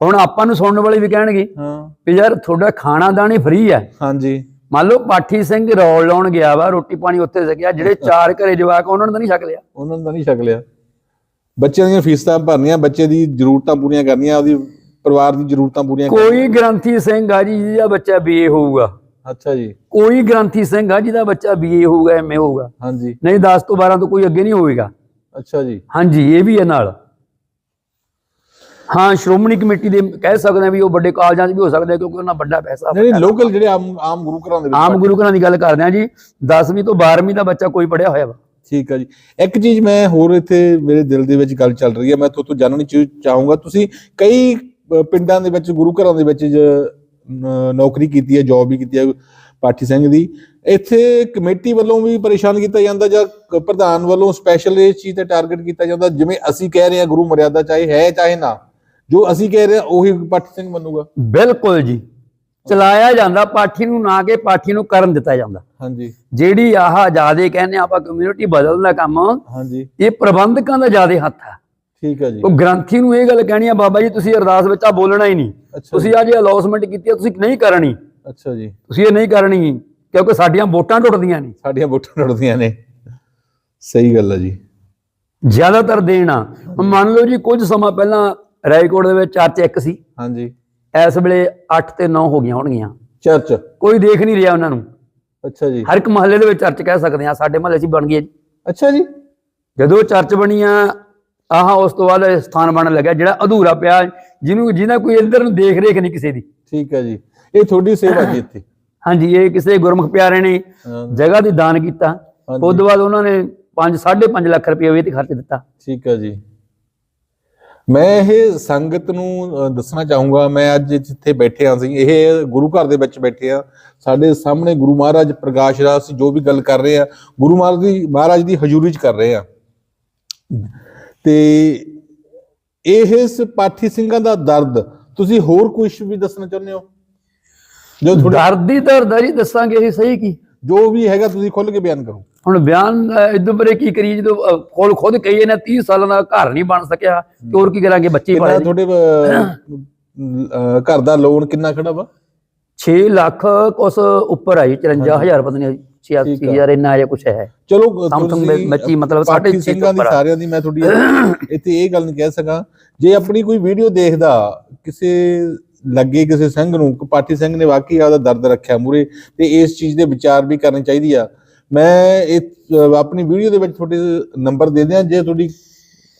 ਹੁਣ ਆਪਾਂ ਨੂੰ ਸੁਣਨ ਵਾਲੇ ਵੀ ਕਹਿਣਗੇ ਹਾਂ। ਵੀ ਯਾਰ ਤੁਹਾਡਾ ਖਾਣਾ ਦਾਣੀ ਫ੍ਰੀ ਹੈ ਹਾਂਜੀ। ਮੰਨ ਲਓ ਪਾਠੀ ਸਿੰਘ ਰੌਲ ਲਾਉਣ ਗਿਆ ਵਾ ਰੋਟੀ ਪਾਣੀ ਉੱਥੇ ਸਕਿਆ ਜਿਹੜੇ ਚਾਰ ਘਰੇ ਜਵਾਕ ਉਹਨਾਂ ਨੇ ਤਾਂ ਨਹੀਂ ਛਕ ਲਿਆ। ਉਹਨਾਂ ਨੂੰ ਤਾਂ ਨਹੀਂ ਛਕ ਲਿਆ। ਬੱਚਿਆਂ ਦੀਆਂ ਫੀਸਾਂ ਭਰਨੀਆਂ ਬੱਚੇ ਦੀ ਜ਼ਰੂਰਤਾਂ ਪੂਰੀਆਂ ਕਰਨੀਆਂ ਉਹਦੀ ਪਰਿਵਾਰ ਦੀ ਜ਼ਰੂਰਤਾਂ ਪੂਰੀਆਂ ਕੋਈ ਗ੍ਰੰਥੀ ਸਿੰਘ ਆ ਜੀ ਜਿਹਦਾ ਬੱਚਾ ਬੀਏ ਹੋਊਗਾ। ਅੱਛਾ ਜੀ। ਕੋਈ ਗ੍ਰੰਥੀ ਸਿੰਘ ਆ ਜਿਹਦਾ ਬੱਚਾ ਬੀਏ ਹੋਊਗਾ ਐਮਏ ਹੋਊਗਾ। ਹਾਂਜੀ। ਨਹੀਂ 10 ਤੋਂ 12 ਤੋਂ ਕੋਈ ਅੱਗੇ ਨਹੀਂ ਹੋਵੇਗਾ। ਅੱਛਾ ਜੀ। ਹਾਂਜੀ ਇਹ ਵੀ ਹੈ ਨਾਲ। ਹਾਂ ਸ਼੍ਰੋਮਣੀ ਕਮੇਟੀ ਦੇ ਕਹਿ ਸਕਦੇ ਆ ਵੀ ਉਹ ਵੱਡੇ ਕਾਲਜਾਂ 'ਚ ਵੀ ਹੋ ਸਕਦੇ ਆ ਕਿਉਂਕਿ ਉਹਨਾਂ ਵੱਡਾ ਪੈਸਾ ਨਹੀਂ ਲੋਕਲ ਜਿਹੜੇ ਆਮ ਆਮ ਗੁਰੂ ਘਰਾਂ ਦੇ ਵਿੱਚ ਆਮ ਗੁਰੂ ਘਰਾਂ ਦੀ ਗੱਲ ਕਰਦੇ ਆ ਜੀ 10ਵੀਂ ਤੋਂ 12ਵੀਂ ਦਾ ਬੱਚਾ ਕੋਈ ਪੜਿਆ ਹੋਇਆ ਵਾ। ਠੀਕ ਹੈ ਜੀ। ਇੱਕ ਚੀਜ਼ ਮੈਂ ਹੋਰ ਇੱਥੇ ਮੇਰੇ ਦਿਲ ਦੇ ਵਿੱਚ ਗੱਲ ਚੱਲ ਰਹੀ ਹੈ ਮੈਂ ਤੁਹਾਡੇ ਤੋਂ ਜਾਣਨੀ ਚਾਹੂੰਗਾ। ਤੁਸੀਂ ਕਈ ਪਿੰਡਾਂ ਦੇ ਵਿੱਚ ਗੁਰੂ ਘਰਾਂ ਦੇ ਵਿੱਚ ਨੌਕਰੀ ਕੀਤੀ ਹੈ ਜੌਬ ਵੀ ਕੀਤੀ ਹੈ ਪਾਠੀ ਸਿੰਘ ਦੀ। ਇੱਥੇ ਕਮੇਟੀ ਵੱਲੋਂ ਵੀ ਪਰੇਸ਼ਾਨ ਕੀਤਾ ਜਾਂਦਾ ਜਾਂ ਪ੍ਰਧਾਨ ਵੱਲੋਂ ਸਪੈਸ਼ਲ ਇਸ ਚੀਜ਼ ਤੇ ਟਾਰਗੇਟ ਕੀਤਾ ਜਾਂਦਾ ਜਿਵੇਂ ਅਸੀਂ ਕਹਿ ਰਹੇ ਹਾਂ ਗੁਰੂ ਮਰਿਆਦਾ ਚਾਹੇ ਹੈ ਚਾਹੇ ਨਾ। ਜੋ ਅਸੀਂ ਕਹਿ ਰਹੇ ਹਾਂ ਉਹੀ ਪਾਠੀ ਸਿੰਘ ਮੰਨੂਗਾ। ਬਿਲਕੁਲ ਜੀ। ਚਲਾਇਆ ਜਾਂਦਾ ਪਾਠੀ ਨੂੰ ਨਾ ਕਿ ਪਾਠੀ ਨੂੰ ਕਰਨ ਦਿੱਤਾ ਜਾਂਦਾ। ਹਾਂਜੀ। ਜਿਹੜੀ ਆਹ ਜਿਆਦੇ ਕਹਿੰਦੇ ਆਪਾਂ ਕਮਿਊਨਿਟੀ ਬਦਲਣ ਦਾ ਕੰਮ ਹਾਂਜੀ। ਇਹ ਪ੍ਰਬੰਧਕਾਂ ਦਾ ਜਿਆਦੇ ਹੱਥ ਹੈ। ਠੀਕ ਹੈ ਜੀ। ਉਹ ਗ੍ਰੰਥੀ ਨੂੰ ਇਹ ਗੱਲ ਕਹਿਣੀ ਆ ਬਾਬਾ ਜੀ ਤੁਸੀਂ ਅਰਦਾਸ ਵਿੱਚ ਆ ਬੋਲਣਾ ਹੀ ਨਹੀਂ। ਤੁਸੀਂ ਅੱਜ ਅਲੌਸਮੈਂਟ ਕੀਤੀ ਹੈ ਤੁਸੀਂ ਨਹੀਂ ਕਰਨੀ। ਅੱਛਾ ਜੀ। ਤੁਸੀਂ ਇਹ ਨਹੀਂ ਕਰਨੀ ਕਿਉਂਕਿ ਸਾਡੀਆਂ ਵੋਟਾਂ ਟੁੱਟਦੀਆਂ ਨੇ ਸਾਡੀਆਂ ਵੋਟਾਂ ਟੁੱਟਦੀਆਂ ਨੇ। ਸਹੀ ਗੱਲ ਹੈ ਜੀ। ਜ਼ਿਆਦਾਤਰ ਦੇਣਾ ਮੰਨ ਲਓ ਜੀ ਕੁਝ ਸਮਾਂ ਪਹਿਲਾਂ ਰਾਏਕੋਟ ਦੇ ਵਿੱਚ ਚਰਚ ਇੱਕ ਸੀ। ਹਾਂਜੀ। ਇਸ ਵੇਲੇ 8 ਤੇ 9 ਹੋ ਗਈਆਂ ਹੋਣਗੀਆਂ। ਚਰਚ। ਕੋਈ ਦੇਖ ਨਹੀਂ ਰਿਹਾ ਉਹਨਾਂ ਨੂੰ। ਅੱਛਾ ਜੀ। ਹਰ ਇੱਕ ਮਹੱਲੇ ਦੇ ਵਿੱਚ ਚਰਚ ਕਹਿ ਸਕਦੇ ਆ ਸਾਡੇ ਮਹੱਲੇ 'ਚ ਬਣ ਗਈ ਹੈ ਜੀ। ਅੱਛਾ ਜੀ। ਜਦੋਂ ਚਰਚ ਬਣੀ ਆ ਆਹ ਉਸ ਤੋਂ ਬਾਅਦ ਇਹ ਸਥਾਨ ਬਣਨ ਲੱਗਿਆ ਜਿਹੜਾ ਅਧੂਰਾ ਪਿਆ ਜਿਹਨੂੰ ਜਿਹਦਾ ਕੋਈ ਇੱਧਰ ਨੂੰ ਦੇਖ ਰੇਖ ਨਹੀਂ ਕਿਸੇ ਦੀ। ਠੀਕ ਹੈ ਜੀ। ਇਹ ਤੁਹਾਡੀ ਸੇਵਾ ਜੀ ਇੱਥੇ? ਹਾਂਜੀ ਇਹ ਕਿਸੇ ਗੁਰਮੁਖ ਪਿਆਰੇ ਨੇ ਜਗ੍ਹਾ ਦੀ ਦਾਨ ਕੀਤਾ। ਉਸ ਤੋਂ ਬਾਅਦ ਉਹਨਾਂ ਨੇ 5 5.5 ਲੱਖ ਰੁਪਏ ਇਹ ਤੇ ਖਰਚ ਦਿੱਤਾ। ਠੀਕ ਹੈ ਜੀ। ਮੈਂ ਇਹ ਸੰਗਤ ਨੂੰ ਦੱਸਣਾ ਚਾਹੂੰਗਾ ਮੈਂ ਅੱਜ ਜਿੱਥੇ ਬੈਠੇ ਹਾਂ ਅਸੀਂ ਇਹ ਗੁਰੂ ਘਰ ਦੇ ਵਿੱਚ ਬੈਠੇ ਹਾਂ। ਸਾਡੇ ਸਾਹਮਣੇ ਗੁਰੂ ਮਹਾਰਾਜ ਪ੍ਰਕਾਸ਼ ਰਾਜ ਜੋ ਵੀ ਗੱਲ ਕਰ ਰਹੇ ਹਾਂ ਗੁਰੂ ਮਹਾਰਾਜ ਦੀ ਮਹਾਰਾਜ ਦੀ ਹਜ਼ੂਰੀ 'ਚ ਕਰ ਰਹੇ ਹਾਂ। ਤੇ ਇਹ ਇਸ ਪਾਠੀ ਸਿੰਘਾਂ ਦਾ ਦਰਦ ਤੁਸੀਂ ਹੋਰ ਕੁਝ ਵੀ ਦੱਸਣਾ ਚਾਹੁੰਦੇ ਹੋ? ਜੋ ਤੁਹਾਡੇ ਦਰਦ ਦੀ ਦਰਦ ਆ ਜੀ ਦੱਸਾਂਗੇ ਅਸੀਂ ਸਹੀ ਕੀ? ਜੋ ਵੀ ਹੈਗਾ ਤੁਸੀਂ ਖੁੱਲ ਕੇ ਬਿਆਨ ਕਰੋ। ਹੁਣ ਬਿਆਨ ਇਦੋਂ ਬਰੇ ਕੀ ਕਰੀਏ ਜਦੋਂ ਕੋਲ ਖੁਦ ਕਹੀਏ ਨਾ 30 ਸਾਲਾਂ ਦਾ ਘਰ ਨਹੀਂ ਬਣ ਸਕਿਆ ਤੇ ਹੋਰ ਕੀ ਕਰਾਂਗੇ ਬੱਚੇ ਪਾਲੇ ਤੁਹਾਡੇ ਘਰ ਦਾ ਲੋਨ ਕਿੰਨਾ ਖੜਾ ਵਾ? 6 ਲੱਖ ਕੁਛ ਉੱਪਰ ਆਈ 54000 ਪਤਾ ਨਹੀਂ 86000 ਇੰਨਾ ਜਿਹਾ ਕੁਛ ਹੈ। ਚਲੋ ਤੁਸੀਂ ਬੱਚੀ ਮਤਲਬ ਪਾਠੀ ਸਾਢੇ ਛੇ ਸਿੰਘਾਂ ਦੀ। ਸਾਰਿਆਂ ਦੀ ਮੈਂ ਤੁਹਾਡੀ ਇੱਥੇ ਇਹ ਗੱਲ ਨਹੀਂ ਕਹਿ ਸਕਾਂ ਜੇ ਆਪਣੀ ਕੋਈ ਵੀਡੀਓ ਦੇਖਦਾ ਕਿਸੇ ਲੱਗੇ ਕਿਸੇ ਸਿੰਘ ਨੂੰ ਕਿ ਪਾਠੀ ਸਿੰਘ ਨੇ ਵਾਕਈ ਆਪਦਾ ਦਰਦ ਰੱਖਿਆ ਮੂਰੇ ਤੇ ਇਸ ਚੀਜ਼ ਦੇ ਵਿਚਾਰ ਵੀ ਕਰਨੇ ਚਾਹੀਦੀ ਆ। ਮੈਂ ਇਹ ਆਪਣੀ ਵੀਡੀਓ ਦੇ ਵਿੱਚ ਤੁਹਾਡੇ ਨੰਬਰ ਦੇ ਦਿਆਂ ਜੇ ਤੁਹਾਡੀ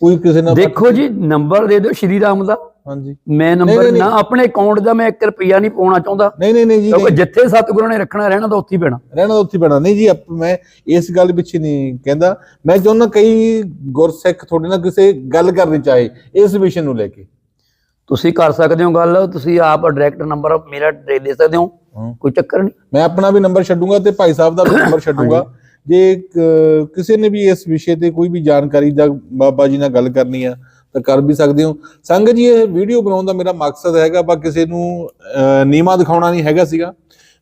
ਕੋਈ ਕਿਸੇ ਨਾਲ ਦੇਖੋ ਜੀ ਨੰਬਰ ਦੇ ਦਿਓ ਸ਼੍ਰੀ ਰਾਮ ਦਾ। ਹਾਂਜੀ। ਮੈਂ ਨੰਬਰ। ਨਾ ਆਪਣੇ ਅਕਾਊਂਟ ਦਾ ਮੈਂ 1 ਰੁਪਿਆ ਨਹੀਂ ਪਾਉਣਾ ਚਾਹੁੰਦਾ। ਨਹੀਂ ਨਹੀਂ ਨਹੀਂ ਜੀ ਕਿਉਂਕਿ ਜਿੱਥੇ ਸਤਿਗੁਰਾਂ ਨੇ ਰੱਖਣਾ ਰਹਿਣਾ ਤਾਂ ਉੱਥੇ ਹੀ ਪੈਣਾ। ਰਹਿਣਾ ਉੱਥੇ ਪੈਣਾ। ਨਹੀਂ ਜੀ ਮੈਂ ਇਸ ਗੱਲ ਪਿੱਛੇ ਨਹੀਂ ਕਹਿੰਦਾ। ਮੈਂ ਚਾਹੁੰਦਾ ਕਈ ਗੁਰਸਿੱਖ ਤੁਹਾਡੇ ਨਾਲ ਕਿਸੇ ਗੱਲ ਕਰਨੀ ਚਾਹੇ ਇਸ ਵਿਸ਼ੇ ਨੂੰ ਲੈ ਕੇ। ਤੁਸੀਂ ਕਰ ਸਕਦੇ ਹੋ ਗੱਲ ਤੁਸੀਂ ਆਪ ਡਾਇਰੈਕਟ ਨੰਬਰ ਮੇਰਾ ਦੇ ਸਕਦੇ ਹੋ। ਕੋਈ ਚੱਕਰ ਨਹੀਂ। ਮੈਂ ਆਪਣਾ ਵੀ ਨੰਬਰ ਛੱਡੂੰਗਾ ਤੇ ਭਾਈ ਸਾਹਿਬ ਦਾ ਵੀ ਨੰਬਰ ਛੱਡੂੰਗਾ। ਜੇ ਕਿਸੇ ਨੇ ਵੀ ਇਸ ਵਿਸ਼ੇ ਤੇ ਕੋਈ ਵੀ ਜਾਣਕਾਰੀ ਜਾਂ ਬਾਬਾ ਜੀ ਨਾਲ ਗੱਲ ਕਰਨੀ ਆ ਤਾਂ ਕਰ ਵੀ ਸਕਦੇ ਹੋ। ਸੰਗਤ ਜੀ ਇਹ ਵੀਡੀਓ ਬਣਾਉਣ ਦਾ ਮੇਰਾ ਮਕਸਦ ਹੈਗਾ ਬਾ ਕਿਸੇ ਨੂੰ ਅਹ, ਨੀਵਾਂ ਦਿਖਾਉਣਾ ਨਹੀਂ ਹੈਗਾ ਸੀਗਾ।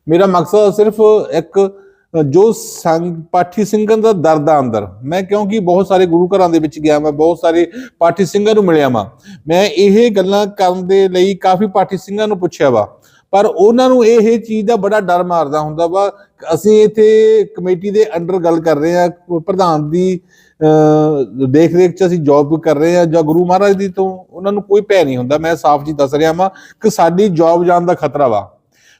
ਮੇਰਾ ਮਕਸਦ ਸਿਰਫ ਇੱਕ ਜੋ ਸੰਗ ਪਾਠੀ ਸਿੰਘਾਂ ਦਾ ਦਰਦ ਆ ਅੰਦਰ। ਮੈਂ ਕਿਉਂਕਿ ਬਹੁਤ ਸਾਰੇ ਗੁਰੂ ਘਰਾਂ ਦੇ ਵਿੱਚ ਗਿਆ ਮੈਂ ਬਹੁਤ ਸਾਰੇ ਪਾਠੀ ਸਿੰਘਾਂ ਨੂੰ ਮਿਲਿਆ ਵਾਂ। ਮੈਂ ਇਹ ਗੱਲਾਂ ਕਰਨ ਦੇ ਲਈ ਕਾਫੀ ਪਾਠੀ ਸਿੰਘਾਂ ਨੂੰ ਪੁੱਛਿਆ ਵਾ। ਪਰ ਉਹਨਾਂ ਨੂੰ ਇਹ ਚੀਜ਼ ਦਾ ਬੜਾ ਡਰ ਮਾਰਦਾ ਹੁੰਦਾ ਵਾ ਅਸੀਂ ਇੱਥੇ ਕਮੇਟੀ ਦੇ ਅੰਡਰ ਗੱਲ ਕਰ ਰਹੇ ਆ ਪ੍ਰਧਾਨ ਦੀ ਦੇਖ ਰੇਖ ਚ ਅਸੀਂ ਜੌਬ ਕਰ ਰਹੇ ਆ ਜਾਂ ਗੁਰੂ ਮਹਾਰਾਜ ਦੀ ਤੋਂ ਉਹਨਾਂ ਨੂੰ ਕੋਈ ਭੈ ਨਹੀਂ ਹੁੰਦਾ। ਮੈਂ ਸਾਫ਼ ਜੀ ਦੱਸ ਰਿਹਾ ਵਾਂ ਕਿ ਸਾਡੀ ਜੌਬ ਜਾਣ ਦਾ ਖਤਰਾ ਵਾ।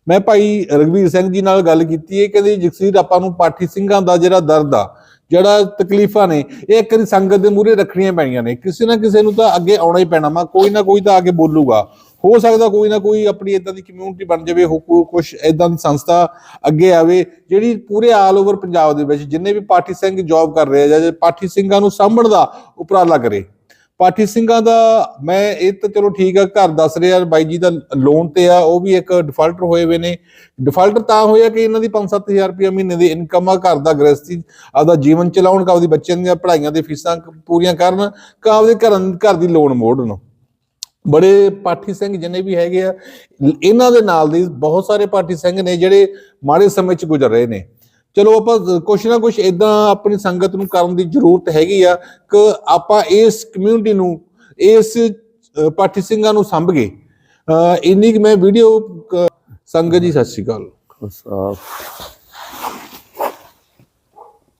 ਮੈਂ ਭਾਈ ਰਗਵੀਰ ਸਿੰਘ ਜੀ ਨਾਲ ਗੱਲ ਕੀਤੀ ਹੈ, ਕਹਿੰਦੇ ਜਗਸੀਰ ਆਪਾਂ ਨੂੰ ਪਾਠੀ ਸਿੰਘਾਂ ਦਾ ਜਿਹੜਾ ਦਰਦ ਆ, ਜਿਹੜਾ ਤਕਲੀਫਾਂ ਨੇ, ਇਹ ਇੱਕ ਸੰਗਤ ਦੇ ਮੂਹਰੇ ਰੱਖਣੀਆਂ ਪੈਣੀਆਂ ਨੇ। ਕਿਸੇ ਨਾ ਕਿਸੇ ਨੂੰ ਤਾਂ ਅੱਗੇ ਆਉਣਾ ਹੀ ਪੈਣਾ ਵਾ, ਕੋਈ ਨਾ ਕੋਈ ਤਾਂ ਅੱਗੇ ਬੋਲੂਗਾ। ਹੋ ਸਕਦਾ ਕੋਈ ਨਾ ਕੋਈ ਆਪਣੀ ਇਦਾਂ ਦੀ ਕਮਿਊਨਿਟੀ ਬਣ ਜਾਵੇ, ਹੋ ਕੁਝ ਇਦਾਂ ਦੀ ਸੰਸਥਾ ਅੱਗੇ ਆਵੇ, ਜਿਹੜੀ ਪੂਰੇ ਆਲ ਓਵਰ ਪੰਜਾਬ ਦੇ ਵਿੱਚ ਜਿੰਨੇ ਵੀ ਪਾਠੀ ਸਿੰਘ ਜੌਬ ਕਰ ਰਹੇ ਆ ਜਾਂ ਪਾਠੀ ਸਿੰਘਾਂ ਨੂੰ ਸਾਂਭਣ ਦਾ ਉਪਰਾਲਾ ਕਰੇ। ਪਾਠੀ ਸਿੰਘਾਂ ਦਾ ਮੈਂ ਇਹ ਤਾਂ ਚਲੋ ਠੀਕ ਆ, ਘਰ ਦੱਸ ਰਿਹਾ, ਬਾਈ ਜੀ ਦਾ ਲੋਨ ਤੇ ਆ, ਉਹ ਵੀ ਇੱਕ ਡਿਫਾਲਟਰ ਹੋਏ ਹੋਏ ਨੇ। ਡਿਫਾਲਟਰ ਤਾਂ ਹੋਇਆ ਕਿ ਇਹਨਾਂ ਦੀ 5-7000 ਰੁਪਏ ਮਹੀਨੇ ਦੀ ਇਨਕਮ ਆ, ਘਰ ਦਾ ਗ੍ਰਸਤੀ ਆਪਦਾ ਜੀਵਨ ਚਲਾਉਣ ਕਾ ਆਪਦੀ ਬੱਚਿਆਂ ਦੀਆਂ ਪੜ੍ਹਾਈਆਂ ਦੇ ਫੀਸਾਂ ਪੂਰੀਆਂ ਕਰਨ, ਕਾ ਆਪਦੇ ਘਰਾਂ, ਘਰ ਦੀ ਲੋਨ ਮੋੜਨ ਬੜੇ ਪਾਠੀ ਸਿੰਘ ਜਿੰਨੇ ਵੀ ਹੈਗੇ ਆ, ਇਹਨਾਂ ਦੇ ਨਾਲ ਦੀ ਬਹੁਤ ਸਾਰੇ ਪਾਠੀ ਸਿੰਘ ਨੇ ਜਿਹੜੇ ਮਾੜੇ ਸਮੇਂ ਚ ਗੁਜ਼ਰ ਰਹੇ ਨੇ। ਚਲੋ ਆਪਾਂ ਕੁਛ ਨਾ ਕੁਛ ਇਦਾਂ ਆਪਣੀ ਸੰਗਤ ਨੂੰ ਕਰਨ ਦੀ ਜ਼ਰੂਰਤ ਹੈਗੀ ਆ ਕਿ ਆਪਾਂ ਇਸ ਕਮਿਊਨਿਟੀ ਨੂੰ, ਇਸ ਪਾਠੀ ਸਿੰਘਾਂ ਨੂੰ ਸੰਭਗੇ ਗਏ ਇੰਨੀ ਕਿ ਮੈਂ ਵੀਡੀਓ ਸੰਗਤ ਜੀ, ਸਤਿ ਸ਼੍ਰੀ ਅਕਾਲ।